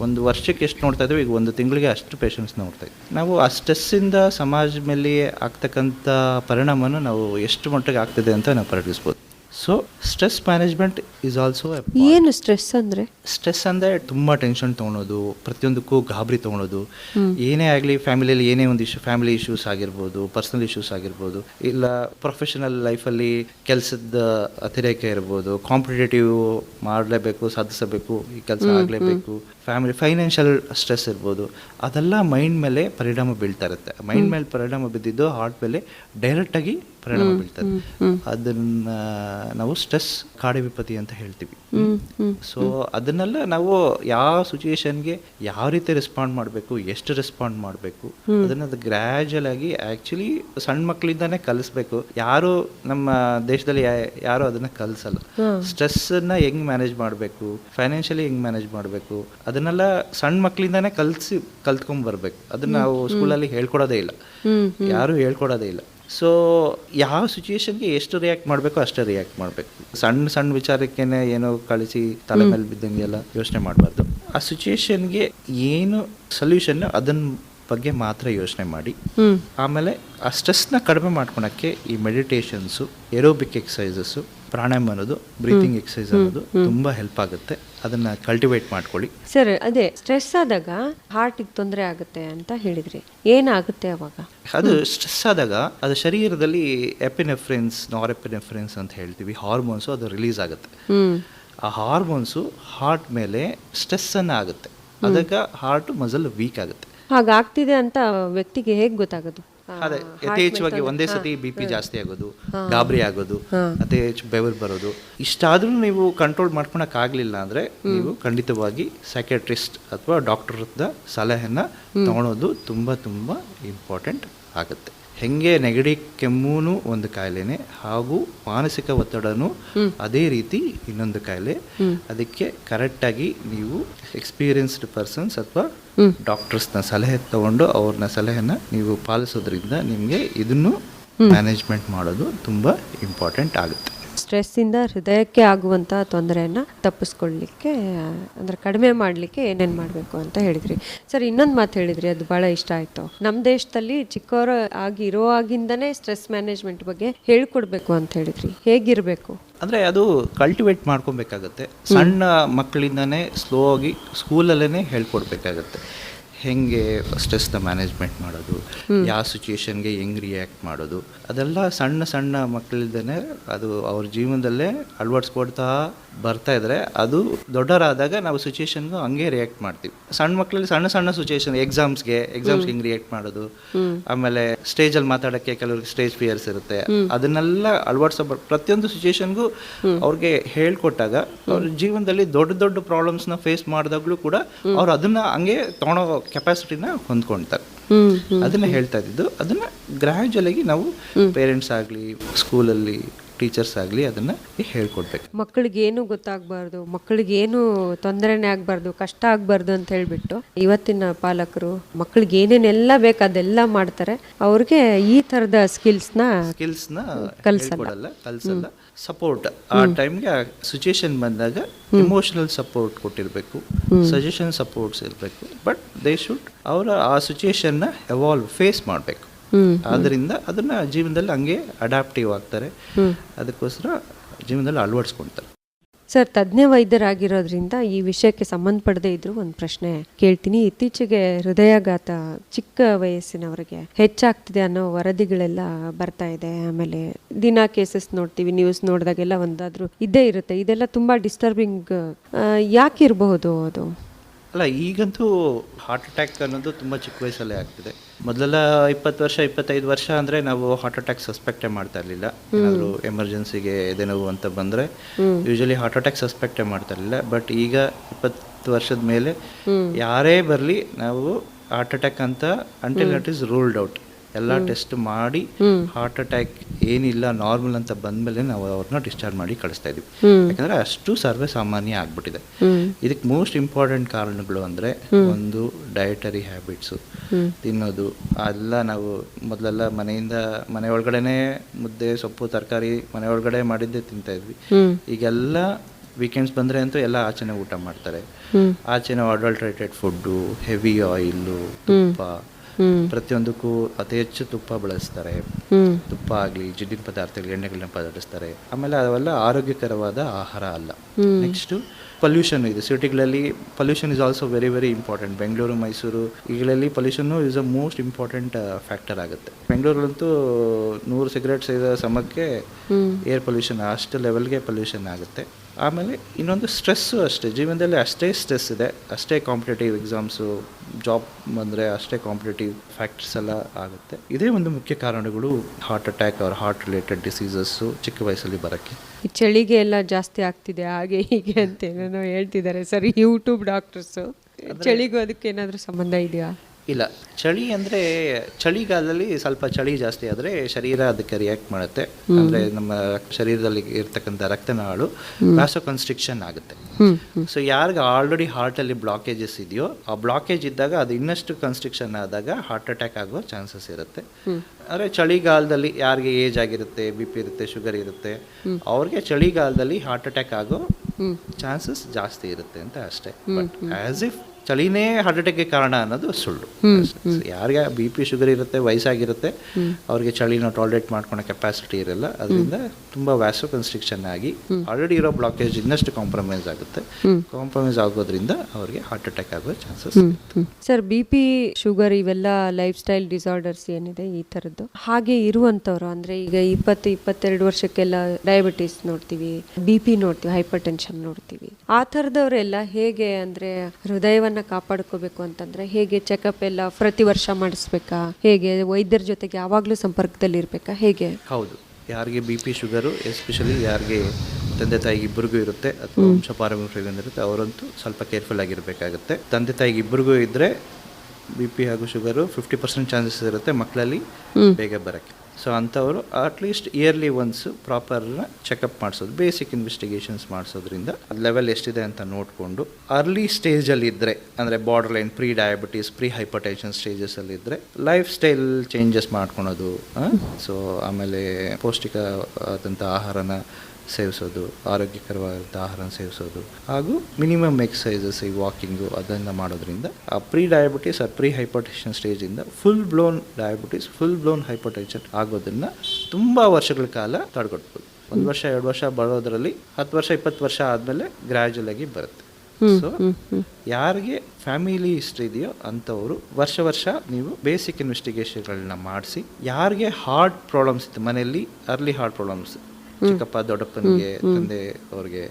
ಒಂದು ವರ್ಷಕ್ಕೆ ಎಷ್ಟು ನೋಡ್ತಾ ಇದ್ದೀವಿ ಈಗ ಒಂದು ತಿಂಗಳಿಗೆ ಅಷ್ಟು ಪೇಷಂಟ್ಸ್ ನೋಡ್ತಾ ಇದ್ದೀವಿ ನಾವು ಆ ಸ್ಟ್ರೆಸ್ಸಿಂದ ಸಮಾಜ ಮೇಲೆ ಆಗ್ತಕ್ಕಂಥ ಪರಿಣಾಮವನ್ನು ನಾವು ಎಷ್ಟು ಮಟ್ಟಿಗೆ ಆಗ್ತದೆ ಅಂತ ನಾವು ಪರಿಗಣಿಸ್ಬೋದು. So stress management is also ಏನು ಸ್ಟ್ರೆಸ್ ಅಂದರೆ? ಸ್ಟ್ರೆಸ್ ಅಂದರೆ ತುಂಬ ಟೆನ್ಷನ್ ತೊಗೊಳೋದು ಪ್ರತಿಯೊಂದಕ್ಕೂ ಗಾಬರಿ ತೊಗೊಳೋದು. ಏನೇ ಆಗಲಿ ಫ್ಯಾಮಿಲಿಯಲ್ಲಿ ಏನೇ ಒಂದು ಇಶ್ಯೂ ಫ್ಯಾಮಿಲಿ ಇಶ್ಯೂಸ್ ಆಗಿರ್ಬೋದು ಪರ್ಸನಲ್ ಇಶ್ಯೂಸ್ ಆಗಿರ್ಬೋದು ಇಲ್ಲ ಪ್ರೊಫೆಷನಲ್ ಲೈಫಲ್ಲಿ ಕೆಲಸದ ಅತಿರೇಕ ಇರ್ಬೋದು ಕಾಂಪಿಟೇಟಿವ್ ಮಾಡಲೇಬೇಕು ಸಾಧಿಸಬೇಕು ಈ ಕೆಲಸ ಆಗಲೇಬೇಕು. ಫ್ಯಾಮಿಲಿ ಫೈನಾನ್ಷಿಯಲ್ ಸ್ಟ್ರೆಸ್ ಇರ್ಬೋದು. ಅದೆಲ್ಲ ಮೈಂಡ್ ಮೇಲೆ ಪರಿಣಾಮ ಬೀಳ್ತಾ ಇರುತ್ತೆ. ಮೈಂಡ್ ಮೇಲೆ ಪರಿಣಾಮ ಬಿದ್ದಿದ್ದು ಹಾರ್ಟ್ ಮೇಲೆ ಡೈರೆಕ್ಟಾಗಿ ಪರಿಣಾಮ ಬೀಳ್ತದೆ. ಅದನ್ನ ನಾವು ಸ್ಟ್ರೆಸ್ ಕಾಡಿ ವಿಪತ್ತಿ ಅಂತ ಹೇಳ್ತೀವಿ. ಸೊ ಅದನ್ನೆಲ್ಲ ನಾವು ಯಾವ ಸಿಚುಯೇಷನ್ಗೆ ಯಾವ ರೀತಿ ರೆಸ್ಪಾಂಡ್ ಮಾಡಬೇಕು ಎಷ್ಟು ರೆಸ್ಪಾಂಡ್ ಮಾಡಬೇಕು ಅದನ್ನ ಗ್ರ್ಯಾಜುವಲ್ ಆಗಿ ಆಕ್ಚುಲಿ ಸಣ್ಣ ಮಕ್ಕಳಿಂದಾನೆ ಕಲಿಸ್ಬೇಕು. ಯಾರು ನಮ್ಮ ದೇಶದಲ್ಲಿ ಯಾರು ಅದನ್ನ ಕಲಿಸಲ್ಲ. ಸ್ಟ್ರೆಸ್ ಅನ್ನ ಹೆಂಗ್ ಮ್ಯಾನೇಜ್ ಮಾಡಬೇಕು ಫೈನಾನ್ಷಿಯಲಿ ಹೆಂಗ್ ಮ್ಯಾನೇಜ್ ಮಾಡಬೇಕು ಅದನ್ನೆಲ್ಲ ಸಣ್ಣ ಮಕ್ಕಳಿಂದಾನೆ ಕಲಿಸಿ ಕಲ್ತ್ಕೊಂಡ್ ಬರ್ಬೇಕು. ಅದನ್ನ ನಾವು ಸ್ಕೂಲಲ್ಲಿ ಹೇಳ್ಕೊಡೋದೇ ಇಲ್ಲ. ಯಾರು ಹೇಳ್ಕೊಡೋದೇ ಇಲ್ಲ. ಸೊ ಯಾವ ಸಿಚುಯೇಷನ್ಗೆ ಎಷ್ಟು ರಿಯಾಕ್ಟ್ ಮಾಡಬೇಕು ಅಷ್ಟೇ ರಿಯಾಕ್ಟ್ ಮಾಡಬೇಕು. ಸಣ್ಣ ಸಣ್ಣ ವಿಚಾರಕ್ಕೇನೆ ಏನೋ ಕಳಿಸಿ ತಲೆ ಮೇಲೆ ಬಿದ್ದಂಗೆ ಎಲ್ಲ ಯೋಚನೆ ಮಾಡಬಾರ್ದು. ಆ ಸಿಚುಯೇಷನ್ಗೆ ಏನು ಸೊಲ್ಯೂಷನ್ ಅದನ್ನ ಬಗ್ಗೆ ಮಾತ್ರ ಯೋಚನೆ ಮಾಡಿ. ಆಮೇಲೆ ಆ ಸ್ಟ್ರೆಸ್ನ ಕಡಿಮೆ ಮಾಡ್ಕೊಳಕ್ಕೆ ಈ ಮೆಡಿಟೇಷನ್ಸು ಏರೋಬಿಕ್ ಎಕ್ಸಸೈಸಸ್ಸು ಪ್ರಾಣಾಯಾಮ ಅನ್ನೋದು ಬ್ರೀತಿಂಗ್ ಎಕ್ಸಸೈಸ್ ಅನ್ನೋದು ತುಂಬ ಹೆಲ್ಪ್ ಆಗುತ್ತೆ. ಅದನ್ನ ಕಲ್ಟಿವೇಟ್ ಮಾಡ್ಕೊಳ್ಳಿ. ಸರ್ ಅದೇ ಸ್ಟ್ರೆಸ್ ಆದಾಗ ಹಾರ್ಟಿಗೆ ತೊಂದರೆ ಆಗುತ್ತೆ ಅಂತ ಹೇಳಿದ್ರಿ. ಏನಾಗುತ್ತೆ ಅವಾಗ? ಅದು ಸ್ಟ್ರೆಸ್ ಆದಾಗ ಅದು ಶರೀರದಲ್ಲಿ ಎಪಿನೆಫ್ರೆನ್ಸ್ ನಾರ್ ಎಪಿನೆಫ್ರೆನ್ಸ್ ಅಂತ ಹೇಳ್ತೀವಿ ಹಾರ್ಮೋನ್ಸು ಅದು ರಿಲೀಸ್ ಆಗುತ್ತೆ. ಆ ಹಾರ್ಮೋನ್ಸು ಹಾರ್ಟ್ ಮೇಲೆ ಸ್ಟ್ರೆಸ್ಸನ್ನು ಆಗುತ್ತೆ. ಅದಕ್ಕೆ ಹಾರ್ಟ್ ಮಸಲ್ ವೀಕ್ ಆಗುತ್ತೆ. ಹಾಗಾಗ್ತಿದೆ ಅಂತ ವ್ಯಕ್ತಿಗೆ ಹೇಗೆ ಗೊತ್ತಾಗೋದು? ಅದೇ ಯಥೇಚ್ಛವಾಗಿ ಒಂದೇ ಸತಿ ಬಿ ಪಿ ಜಾಸ್ತಿ ಆಗೋದು ಗಾಬರಿ ಆಗೋದು ಯಥೇಚ್ಛ ಹೆಚ್ಚು ಬೆವರು ಬರೋದು. ಇಷ್ಟಾದ್ರೂ ನೀವು ಕಂಟ್ರೋಲ್ ಮಾಡ್ಕೊಳಕ್ ಆಗ್ಲಿಲ್ಲ ಅಂದ್ರೆ ನೀವು ಖಂಡಿತವಾಗಿ ಸೈಕ್ಯಾಟ್ರಿಸ್ಟ್ ಅಥವಾ ಡಾಕ್ಟರ್ ಸಲಹೆನ ತಗೊಳೋದು ತುಂಬಾ ತುಂಬಾ ಇಂಪಾರ್ಟೆಂಟ್ ಆಗುತ್ತೆ. ಹೆಂಗೆ ನೆಗಡಿ ಕೆಮ್ಮೂನು ಒಂದು ಕಾಯಿಲೆನೆ ಹಾಗೂ ಮಾನಸಿಕ ಒತ್ತಡನು ಅದೇ ರೀತಿ ಇನ್ನೊಂದು ಕಾಯಿಲೆ. ಅದಕ್ಕೆ ಕರೆಕ್ಟಾಗಿ ನೀವು ಎಕ್ಸ್ಪೀರಿಯನ್ಸ್ಡ್ ಪರ್ಸನ್ಸ್ ಅಥವಾ ಡಾಕ್ಟರ್ಸ್ನ ಸಲಹೆ ತಗೊಂಡು ಅವ್ರನ್ನ ಸಲಹೆನ ನೀವು ಪಾಲಿಸೋದ್ರಿಂದ ನಿಮಗೆ ಇದನ್ನು ಮ್ಯಾನೇಜ್ಮೆಂಟ್ ಮಾಡೋದು ತುಂಬ ಇಂಪಾರ್ಟೆಂಟ್ ಆಗುತ್ತೆ. ಸ್ಟ್ರೆಸ್ಸಿಂದ ಹೃದಯಕ್ಕೆ ಆಗುವಂಥ ತೊಂದರೆಯನ್ನು ತಪ್ಪಿಸ್ಕೊಳ್ಳಿಕ್ಕೆ, ಅಂದರೆ ಕಡಿಮೆ ಮಾಡಲಿಕ್ಕೆ ಏನೇನು ಮಾಡಬೇಕು ಅಂತ ಹೇಳಿದ್ರಿ. ಸರ್, ಇನ್ನೊಂದು ಮಾತು ಹೇಳಿದ್ರಿ, ಅದು ಭಾಳ ಇಷ್ಟ ಆಯಿತು. ನಮ್ಮ ದೇಶದಲ್ಲಿ ಚಿಕ್ಕವರು ಆಗಿ ಆಗಿಂದನೇ ಸ್ಟ್ರೆಸ್ ಮ್ಯಾನೇಜ್ಮೆಂಟ್ ಬಗ್ಗೆ ಹೇಳ್ಕೊಡ್ಬೇಕು ಅಂತ ಹೇಳಿದ್ರಿ. ಹೇಗಿರಬೇಕು? ಅಂದರೆ ಅದು ಕಲ್ಟಿವೇಟ್ ಮಾಡ್ಕೊಬೇಕಾಗತ್ತೆ. ಸಣ್ಣ ಮಕ್ಕಳಿಂದನೇ ಸ್ಲೋ ಆಗಿ ಸ್ಕೂಲಲ್ಲೇ ಹೇಳ್ಕೊಡ್ಬೇಕಾಗತ್ತೆ. ಹೆಂಗೆ ಸ್ಟ್ರೆಸ್ನ ಮ್ಯಾನೇಜ್ಮೆಂಟ್ ಮಾಡೋದು ಯಾವ ಸಿಚುಯೇಷನ್ಗೆ ಹೆಂಗೆ ರಿಯಾಕ್ಟ್ ಮಾಡೋದು ಅದೆಲ್ಲ ಸಣ್ಣ ಸಣ್ಣ ಮಕ್ಕಳಿಂದನೇ ಅದು ಅವ್ರ ಜೀವನದಲ್ಲೇ ಅಳವಡಿಸ್ಕೊಡ್ತಾ ಬರ್ತಾ ಇದ್ರೆ ಅದು ದೊಡ್ಡರಾದಾಗ ನಾವು ಸಿಚುಯೇಷನ್ಗೂ ಹಂಗೆ ರಿಯಾಕ್ಟ್ ಮಾಡ್ತೀವಿ. ಸಣ್ಣ ಮಕ್ಕಳಲ್ಲಿ ಸಣ್ಣ ಸಣ್ಣ ಸಿಚುಯೇಷನ್ ಎಕ್ಸಾಮ್ಸ್ಗೆ ಎಕ್ಸಾಮ್ಸ್ಗೆ ಹಿಂಗೆ ರಿಯಾಕ್ಟ್ ಮಾಡೋದು? ಆಮೇಲೆ ಸ್ಟೇಜಲ್ಲಿ ಮಾತಾಡೋಕ್ಕೆ ಕೆಲವರಿಗೆ ಸ್ಟೇಜ್ ಫಿಯರ್ಸ್ ಇರುತ್ತೆ. ಅದನ್ನೆಲ್ಲ ಅಳವಡಿಸೋ ಪ್ರತಿಯೊಂದು ಸಿಚುಯೇಷನ್ಗೂ ಅವ್ರಿಗೆ ಹೇಳ್ಕೊಟ್ಟಾಗ ಅವ್ರ ಜೀವನದಲ್ಲಿ ದೊಡ್ಡ ದೊಡ್ಡ ಪ್ರಾಬ್ಲಮ್ಸ್ನ ಫೇಸ್ ಮಾಡಿದಾಗಲೂ ಕೂಡ ಅವ್ರು ಅದನ್ನ ಹಂಗೆ ತೊಗೊಳೋ ಕೆಪಾಸಿಟಿನ ಹೊಂದ್ಕೊಳ್ತಾರೆ. ಅದನ್ನ ಹೇಳ್ತಾ ಇದ್ದಿದ್ದು. ಅದನ್ನ ಗ್ರಾಜುವಲ್ ಆಗಿ ನಾವು ಪೇರೆಂಟ್ಸ್ ಆಗಲಿ ಸ್ಕೂಲಲ್ಲಿ ಟೀಚರ್ಸ್ ಆಗಲಿ ಅದನ್ನ ಹೇಳ್ಕೊಡ್ಬೇಕು. ಮಕ್ಕಳಿಗೆ ಏನು ಗೊತ್ತಾಗಬಾರ್ದು ಮಕ್ಕಳಿಗೆ ಏನು ತೊಂದರೆನೇ ಆಗಬಾರ್ದು ಕಷ್ಟ ಆಗಬಾರ್ದು ಅಂತ ಹೇಳಿಬಿಟ್ಟು ಇವತ್ತಿನ ಪಾಲಕರು ಮಕ್ಕಳಿಗೆ ಏನೇನೆಲ್ಲ ಬೇಕು ಅದೆಲ್ಲ ಮಾಡ್ತಾರೆ ಅವ್ರಿಗೆ ಈ ಥರದ ಸ್ಕಿಲ್ಸ್ನ ಸ್ಕಿಲ್ಸ್ನ ಕಲ್ಸಲ್ಲ. ಕಲಿಸಲ್ಲ. ಕಲ್ಸಲ್ಲ ಸಪೋರ್ಟ್ ಆ ಟೈಮ್ಗೆ ಸಿಚುಯೇಷನ್ ಬಂದಾಗ ಇಮೋಷನಲ್ ಸಪೋರ್ಟ್ ಕೊಟ್ಟಿರಬೇಕು ಸಜೆಷನ್ ಸಪೋರ್ಟ್ಸ್ ಇರಬೇಕು ಬಟ್ ದೇ ಶುಡ್ ಅವರ ಆ ಸಿಚುಯೇಷನ್ನ ಎವಾಲ್ವ್ ಫೇಸ್ ಮಾಡಬೇಕು. ಆದ್ದರಿಂದ ಅದನ್ನು ಜೀವನದಲ್ಲಿ ಹಂಗೆ ಅಡಾಪ್ಟಿವ್ ಆಗ್ತಾರೆ. ಅದಕ್ಕೋಸ್ಕರ ಜೀವನದಲ್ಲಿ ಅಳವಡಿಸ್ಕೊಳ್ತಾರೆ. ಸರ್ ತಜ್ಞ ವೈದ್ಯರಾಗಿರೋದ್ರಿಂದ ಈ ವಿಷಯಕ್ಕೆ ಸಂಬಂಧಪಡದೇ ಇದ್ರು ಒಂದು ಪ್ರಶ್ನೆ ಕೇಳ್ತೀನಿ. ಇತ್ತೀಚೆಗೆ ಹೃದಯಾಘಾತ ಚಿಕ್ಕ ವಯಸ್ಸಿನವರಿಗೆ ಹೆಚ್ಚಾಗ್ತಿದೆ ಅನ್ನೋ ವರದಿಗಳೆಲ್ಲ ಬರ್ತಾ ಇದೆ. ಆಮೇಲೆ ದಿನ ಕೇಸಸ್ ನೋಡ್ತೀವಿ ನ್ಯೂಸ್ ನೋಡಿದಾಗೆಲ್ಲ ಒಂದಾದ್ರೂ ಇದ್ದೇ ಇರುತ್ತೆ. ಇದೆಲ್ಲ ತುಂಬಾ ಡಿಸ್ಟರ್ಬಿಂಗ್ ಯಾಕಿರಬಹುದು ಅದು? ಅಲ್ಲ ಈಗಂತೂ ಹಾರ್ಟ್ ಅಟ್ಯಾಕ್ ಅನ್ನೋದು ತುಂಬ ಚಿಕ್ಕ ವಯಸ್ಸಲ್ಲೇ ಆಗ್ತಿದೆ. ಮೊದಲೆಲ್ಲ ಇಪ್ಪತ್ತು ವರ್ಷ ಇಪ್ಪತ್ತೈದು ವರ್ಷ ಅಂದ್ರೆ ನಾವು ಹಾರ್ಟ್ ಅಟ್ಯಾಕ್ ಸಸ್ಪೆಕ್ಟೇ ಮಾಡ್ತಾ ಇರಲಿಲ್ಲ. ಏನಾದರೂ ಎಮರ್ಜೆನ್ಸಿಗೆ ಎದೆನೋವು ಅಂತ ಬಂದ್ರೆ ಯೂಶಲಿ ಹಾರ್ಟ್ ಅಟ್ಯಾಕ್ ಸಸ್ಪೆಕ್ಟೇ ಮಾಡ್ತಾ ಇರಲಿಲ್ಲ. ಬಟ್ ಈಗ ಇಪ್ಪತ್ತು ವರ್ಷದ ಮೇಲೆ ಯಾರೇ ಬರಲಿ ನಾವು ಹಾರ್ಟ್ ಅಟ್ಯಾಕ್ ಅಂತ until it is ruled out ಎಲ್ಲ ಟೆಸ್ಟ್ ಮಾಡಿ ಹಾರ್ಟ್ ಅಟ್ಯಾಕ್ ಏನಿಲ್ಲ ನಾರ್ಮಲ್ ಅಂತ ಬಂದ್ಮೇಲೆ ನಾವು ಅವ್ರನ್ನ ಡಿಸ್ಚಾರ್ಜ್ ಮಾಡಿ ಕಳಿಸ್ತಾ ಇದೀವಿ ಯಾಕಂದ್ರೆ ಅಷ್ಟು ಸರ್ವೆ ಸಾಮಾನ್ಯ ಆಗ್ಬಿಟ್ಟಿದೆ. ಇದಕ್ಕೆ ಮೋಸ್ಟ್ ಇಂಪಾರ್ಟೆಂಟ್ ಕಾರಣಗಳು ಅಂದ್ರೆ ಒಂದು ಡಯಟರಿ ಹ್ಯಾಬಿಟ್ಸು ತಿನ್ನೋದು. ಅದೆಲ್ಲ ನಾವು ಮೊದಲೆಲ್ಲ ಮನೆಯಿಂದ ಮನೆ ಒಳಗಡೆನೆ ಮುದ್ದೆ ಸೊಪ್ಪು ತರಕಾರಿ ಮನೆ ಒಳಗಡೆ ಮಾಡಿದ್ದೇ ತಿಂತಾ ಇದ್ವಿ. ಈಗೆಲ್ಲ ವೀಕೆಂಡ್ಸ್ ಬಂದ್ರೆ ಅಂತೂ ಎಲ್ಲ ಆಚೆನೆ ಊಟ ಮಾಡ್ತಾರೆ. ಆಚೆನೆ ಅಡಲ್ಟ್ರೇಟೆಡ್ ಫುಡ್ಡು ಹೆವಿ ಆಯಿಲು ತುಪ್ಪ ಪ್ರತಿಯೊಂದಕ್ಕೂ ಅತಿ ಹೆಚ್ಚು ತುಪ್ಪ ಬಳಸ್ತಾರೆ. ತುಪ್ಪ ಆಗಲಿ ಜಿಡ್ಡಿನ ಪದಾರ್ಥಗಳು ಎಣ್ಣೆಗಳನ್ನ ಪದಾರ್ಥಿಸ್ತಾರೆ. ಆಮೇಲೆ ಅವೆಲ್ಲ ಆರೋಗ್ಯಕರವಾದ ಆಹಾರ ಅಲ್ಲ. ನೆಕ್ಸ್ಟ್ ಪೊಲ್ಯೂಷನ್ ಇದೆ. ಸಿಟಿಗಳಲ್ಲಿ pollution is also very very important Bengaluru Mysuru ಈಗಲಲ್ಲಿ pollution is a most important factor ಆಗುತ್ತೆ. ಬೆಂಗಳೂರಲ್ಲಂತೂ ನೂರು ಸಿಗರೇಟ್ ಇದ್ದ ಸಮಕ್ಕೆ ಏರ್ ಪೊಲ್ಯೂಷನ್ ಅಷ್ಟು ಲೆವೆಲ್ಗೆ ಪೊಲ್ಯೂಷನ್ ಆಗುತ್ತೆ. ಆಮೇಲೆ ಇನ್ನೊಂದು ಸ್ಟ್ರೆಸ್ಸು ಅಷ್ಟೇ. ಜೀವನದಲ್ಲಿ ಅಷ್ಟೇ ಸ್ಟ್ರೆಸ್ ಇದೆ. ಅಷ್ಟೇ ಕಾಂಪಿಟೇಟಿವ್ ಎಕ್ಸಾಮ್ಸು ಜಾಬ್ ಬಂದರೆ ಅಷ್ಟೇ ಕಾಂಪಿಟೇಟಿವ್ ಫ್ಯಾಕ್ಟರ್ಸ್ ಎಲ್ಲ ಆಗುತ್ತೆ. ಇದೇ ಒಂದು ಮುಖ್ಯ ಕಾರಣಗಳು ಹಾರ್ಟ್ ಅಟ್ಯಾಕ್ ಅವ್ರ ಹಾರ್ಟ್ ರಿಲೇಟೆಡ್ ಡಿಸೀಸಸ್ಸು ಚಿಕ್ಕ ವಯಸ್ಸಲ್ಲಿ ಬರೋಕ್ಕೆ. ಈ ಚಳಿಗೆ ಎಲ್ಲ ಜಾಸ್ತಿ ಆಗ್ತಿದೆ. ಹಾಗೆ ಹೀಗೆ ಅಂತ ಏನೇನೋ ಹೇಳ್ತಿದ್ದಾರೆ ಸರಿ ಯೂಟ್ಯೂಬ್ ಡಾಕ್ಟರ್ಸು ಚಳಿಗೂ ಅದಕ್ಕೆ ಏನಾದರೂ ಸಂಬಂಧ ಇದೆಯಾ? ಇಲ್ಲ ಚಳಿ ಅಂದರೆ ಚಳಿಗಾಲದಲ್ಲಿ ಸ್ವಲ್ಪ ಚಳಿ ಜಾಸ್ತಿ ಆದರೆ ಶರೀರ ಅದಕ್ಕೆ ರಿಯಾಕ್ಟ್ ಮಾಡುತ್ತೆ. ಅಂದರೆ ನಮ್ಮ ಶರೀರದಲ್ಲಿ ಇರ್ತಕ್ಕಂಥ ರಕ್ತನಾಳು ವ್ಯಾಸೋ ಕನ್ಸ್ಟ್ರಿಕ್ಷನ್ ಆಗುತ್ತೆ. ಸೊ ಯಾರಿಗೆ ಆಲ್ರೆಡಿ ಹಾರ್ಟಲ್ಲಿ ಬ್ಲಾಕೇಜಸ್ ಇದೆಯೋ ಆ ಬ್ಲಾಕೇಜ್ ಇದ್ದಾಗ ಅದು ಇನ್ನಷ್ಟು ಕನ್ಸ್ಟ್ರಿಕ್ಷನ್ ಆದಾಗ ಹಾರ್ಟ್ ಅಟ್ಯಾಕ್ ಆಗೋ ಚಾನ್ಸಸ್ ಇರುತ್ತೆ. ಅಂದರೆ ಚಳಿಗಾಲದಲ್ಲಿ ಯಾರಿಗೆ ಏಜ್ ಆಗಿರುತ್ತೆ ಬಿ ಪಿ ಇರುತ್ತೆ ಶುಗರ್ ಇರುತ್ತೆ ಅವ್ರಿಗೆ ಚಳಿಗಾಲದಲ್ಲಿ ಹಾರ್ಟ್ ಅಟ್ಯಾಕ್ ಆಗೋ ಚಾನ್ಸಸ್ ಜಾಸ್ತಿ ಇರುತ್ತೆ ಅಂತ ಅಷ್ಟೇ. ಬಟ್ ಆಸ್ ಇಫ್ ಚಳಿನೇ ಹಾರ್ಟ್ ಅಟ್ಯಾಕ್ಗೆ ಕಾರಣ ಅನ್ನೋದು ಸುಳ್ಳು. ಯಾರಿಗೆ ಬಿ ಪಿ ಶುಗರ್ ಇರುತ್ತೆ ವಯಸ್ಸಾಗಿರುತ್ತೆ ಅವ್ರಿಗೆ ಚಳಿನ ಟಾಲ್ರೇಟ್ ಮಾಡ್ಕೊಳೋ ಕೆಪಾಸಿಟಿ ಇರಲ್ಲ. ಅದರಿಂದ ತುಂಬ ವ್ಯಾಸೋ ಕನ್ಸ್ಟ್ರಿಕ್ಷನ್ ಆಗಿ ಆಲ್ರೆಡಿ ಇರೋ ಬ್ಲಾಕೇಜ್ ಇನ್ನಷ್ಟು ಕಾಂಪ್ರಮೈಸ್ ಆಗುತ್ತೆ. ಕಾಂಪ್ರಮೈಸ್ ಆಗೋದ್ರಿಂದ ಅವ್ರಿಗೆ ಹಾರ್ಟ್ ಅಟ್ಯಾಕ್ ಆಗೋ chances sir B P sugar ಇವೆಲ್ಲ ಲೈಫ್ ಸ್ಟೈಲ್ ಡಿಸಾರ್ಡರ್ಸ್ ಏನಿದೆ ಈ ಥರದ್ದು? ಹಾಗೆ ಇರುವಂಥವ್ರು ಅಂದರೆ ಈಗ ಇಪ್ಪತ್ತು ಇಪ್ಪತ್ತೆರಡು ವರ್ಷಕ್ಕೆಲ್ಲ ಡಯಾಬಿಟಿಸ್ ನೋಡ್ತೀವಿ ಬಿ ಪಿ ನೋಡ್ತೀವಿ ಹೈಪರ್ ಟೆನ್ಷನ್ ನೋಡ್ತೀವಿ. ಆ ಥರದವರೆಲ್ಲ ಹೇಗೆ ಅಂದರೆ ಹೃದಯವನ್ನು ಕಾಪಾಡ್ಕೋಬೇಕು ಅಂತಂದರೆ ಹೇಗೆ ಚೆಕಪ್ ಎಲ್ಲ ಪ್ರತಿ ವರ್ಷ ಮಾಡಿಸ್ಬೇಕಾ? ಹೇಗೆ ವೈದ್ಯರ ಜೊತೆಗೆ ಯಾವಾಗಲೂ ಸಂಪರ್ಕದಲ್ಲಿ ಇರಬೇಕಾ? ಹೇಗೆ? ಹೌದು. ಯಾರಿಗೆ ಬಿ ಪಿ ಶುಗರು ಎಸ್ಪೆಷಲಿ ಯಾರಿಗೆ ತಂದೆ ತಾಯಿಗೆ ಇಬ್ಬರಿಗೂ ಇರುತ್ತೆ ಅಥವಾ ಇರುತ್ತೆ ಅವರಂತೂ ಸ್ವಲ್ಪ ಕೇರ್ಫುಲ್ ಆಗಿರಬೇಕಾಗುತ್ತೆ. ತಂದೆ ತಾಯಿಗೆ ಇಬ್ಬರಿಗೂ ಇದ್ದರೆ ಬಿ ಪಿ ಹಾಗೂ ಶುಗರು ಫಿಫ್ಟಿ ಪರ್ಸೆಂಟ್ ಚಾನ್ಸಸ್ ಇರುತ್ತೆ ಮಕ್ಕಳಲ್ಲಿ ಬೇಗ ಬರೋಕ್ಕೆ. ಸೊ ಅಂಥವರು at least early once proper checkup ಮಾಡಿಸೋದು ಬೇಸಿಕ್ ಇನ್ವೆಸ್ಟಿಗೇಷನ್ಸ್ ಮಾಡಿಸೋದ್ರಿಂದ ಲೆವೆಲ್ ಎಷ್ಟಿದೆ ಅಂತ ನೋಡಿಕೊಂಡು ಅರ್ಲಿ ಸ್ಟೇಜಲ್ಲಿ ಇದ್ದರೆ ಅಂದರೆ borderline pre diabetes pre hypertension ಸ್ಟೇಜಸಲ್ಲಿ ಇದ್ದರೆ ಲೈಫ್ ಸ್ಟೈಲ್ ಚೇಂಜಸ್ ಮಾಡ್ಕೊಳೋದು ಸೊ ಆಮೇಲೆ ಪೌಷ್ಟಿಕ ಆದಂಥ ಆಹಾರನ ಸೇವಿಸೋದು ಆರೋಗ್ಯಕರವಾದ ಆಹಾರ ಸೇವಿಸೋದು ಹಾಗೂ ಮಿನಿಮಮ್ ಎಕ್ಸಸೈಸಸ್ ಈ ವಾಕಿಂಗು ಅದನ್ನು ಮಾಡೋದ್ರಿಂದ ಆ ಪ್ರೀ ಡಯಾಬಿಟೀಸ್ ಆ pre hypertension ಸ್ಟೇಜಿಂದ full blown diabetes full blown hypertension ಆಗೋದನ್ನು ತುಂಬ ವರ್ಷಗಳ ಕಾಲ ತಡೆಗಟ್ಬೋದು. ಒಂದು ವರ್ಷ ಎರಡು ವರ್ಷ ಬರೋದ್ರಲ್ಲಿ ಹತ್ತು ವರ್ಷ ಇಪ್ಪತ್ತು ವರ್ಷ ಆದಮೇಲೆ ಗ್ರ್ಯಾಜುಯಲ್ ಆಗಿ ಬರುತ್ತೆ. ಸೊ ಯಾರಿಗೆ ಫ್ಯಾಮಿಲಿ ಹಿಸ್ಟ್ರಿ ಇದೆಯೋ ಅಂಥವರು ವರ್ಷ ವರ್ಷ ನೀವು ಬೇಸಿಕ್ ಇನ್ವೆಸ್ಟಿಗೇಷನ್ಗಳನ್ನ ಮಾಡಿಸಿ ಯಾರಿಗೆ ಹಾರ್ಟ್ ಪ್ರಾಬ್ಲಮ್ಸ್ ಇತ್ತು ಮನೆಯಲ್ಲಿ ಅರ್ಲಿ ಹಾರ್ಟ್ ಪ್ರಾಬ್ಲಮ್ಸ್ ಚಿಕ್ಕಪ್ಪ ದೊಡ್ಡಪ್ಪನಿಗೆ ತಂದೆ ಅವ್ರಿಗೆ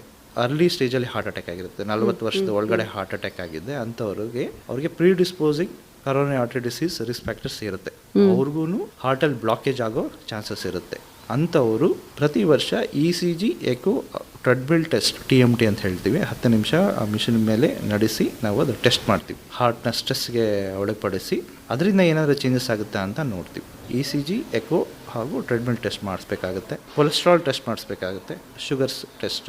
ಅರ್ಲಿ ಸ್ಟೇಜಲ್ಲಿ ಹಾರ್ಟ್ ಅಟ್ಯಾಕ್ ಆಗಿರುತ್ತೆ. ನಲ್ವತ್ತು ವರ್ಷದ ಒಳಗಡೆ ಹಾರ್ಟ್ ಅಟ್ಯಾಕ್ ಆಗಿದೆ. ಅಂಥವ್ರಿಗೆ ಅವ್ರಿಗೆ predisposing coronary artery disease risk factors ಇರುತ್ತೆ ಅವ್ರಿಗೂ ಹಾರ್ಟಲ್ಲಿ ಬ್ಲಾಕೇಜ್ ಆಗೋ ಚಾನ್ಸಸ್ ಇರುತ್ತೆ. ಅಂಥವರು ಪ್ರತಿ ವರ್ಷ E C G echo treadmill test T M T ಅಂತ ಹೇಳ್ತೀವಿ. ಹತ್ತು ನಿಮಿಷ ಆ ಮಿಷಿನ್ ಮೇಲೆ ನಡೆಸಿ ನಾವು ಅದು ಟೆಸ್ಟ್ ಮಾಡ್ತೀವಿ. ಹಾರ್ಟ್ನ ಸ್ಟ್ರೆಸ್ಗೆ ಒಳಪಡಿಸಿ. ಅದರಿಂದ ಏನಾದರೂ ಚೇಂಜಸ್ ಆಗುತ್ತಾ ಅಂತ ನೋಡ್ತೀವಿ. ಇ ಸಿ ಜಿ ಎಕೋ ಹಾಗೂ ಟ್ರೆಡ್ಮಿಲ್ ಟೆಸ್ಟ್ ಮಾಡಿಸ್ಬೇಕಾಗುತ್ತೆ ಕೊಲೆಸ್ಟ್ರಾಲ್ ಟೆಸ್ಟ್ ಮಾಡಿಸ್ಬೇಕಾಗುತ್ತೆ ಶುಗರ್ಸ್ ಟೆಸ್ಟ್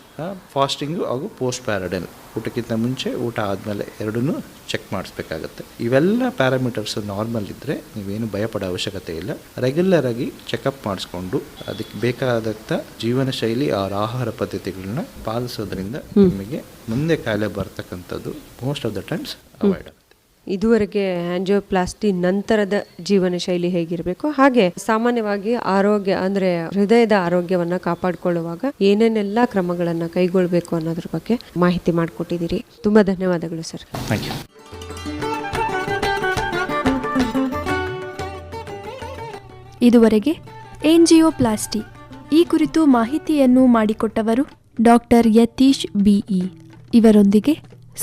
ಫಾಸ್ಟಿಂಗು ಹಾಗೂ ಪೋಸ್ಟ್ ಪ್ಯಾರಡೈನ್ ಊಟಕ್ಕಿಂತ ಮುಂಚೆ ಊಟ ಆದಮೇಲೆ ಎರಡನ್ನೂ ಚೆಕ್ ಮಾಡಿಸ್ಬೇಕಾಗುತ್ತೆ. ಇವೆಲ್ಲ ಪ್ಯಾರಾಮೀಟರ್ಸ್ ನಾರ್ಮಲ್ ಇದ್ದರೆ ನೀವೇನು ಭಯಪಡೋ ಅವಶ್ಯಕತೆ ಇಲ್ಲ. ರೆಗ್ಯುಲರ್ ಆಗಿ ಚೆಕಪ್ ಮಾಡಿಸ್ಕೊಂಡು ಅದಕ್ಕೆ ಬೇಕಾದಂಥ ಜೀವನ ಶೈಲಿ ಅವರ ಆಹಾರ ಪದ್ಧತಿಗಳನ್ನ ಪಾಲಿಸೋದ್ರಿಂದ ನಿಮಗೆ ಮುಂದೆ ಕಾಯಿಲೆ ಬರ್ತಕ್ಕಂಥದ್ದು most of the times avoid ಇದುವರೆಗೆ ಆಂಜಿಯೋಪ್ಲಾಸ್ಟಿ ನಂತರದ ಜೀವನ ಶೈಲಿ ಹೇಗಿರಬೇಕು? ಹಾಗೆ ಸಾಮಾನ್ಯವಾಗಿ ಆರೋಗ್ಯ ಅಂದ್ರೆ ಹೃದಯದ ಆರೋಗ್ಯವನ್ನ ಕಾಪಾಡಿಕೊಳ್ಳುವಾಗ ಏನೇನೆಲ್ಲ ಕ್ರಮಗಳನ್ನ ಕೈಗೊಳ್ಳಬೇಕು ಅನ್ನೋದ್ರ ಬಗ್ಗೆ ಮಾಹಿತಿ ಮಾಡಿಕೊಟ್ಟಿದ್ದೀರಿ. ತುಂಬಾ ಧನ್ಯವಾದಗಳು ಸರ್. ಥ್ಯಾಂಕ್ ಯು ಇದುವರೆಗೆ ಏಂಜಿಯೋಪ್ಲಾಸ್ಟಿ ಈ ಕುರಿತು ಮಾಹಿತಿಯನ್ನು ಮಾಡಿಕೊಟ್ಟವರು ಡಾಕ್ಟರ್ ಯತೀಶ್ ಬಿಇ ಇವರೊಂದಿಗೆ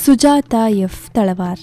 ಸುಜಾತಾ ಎಫ್ ತಳವಾರ್.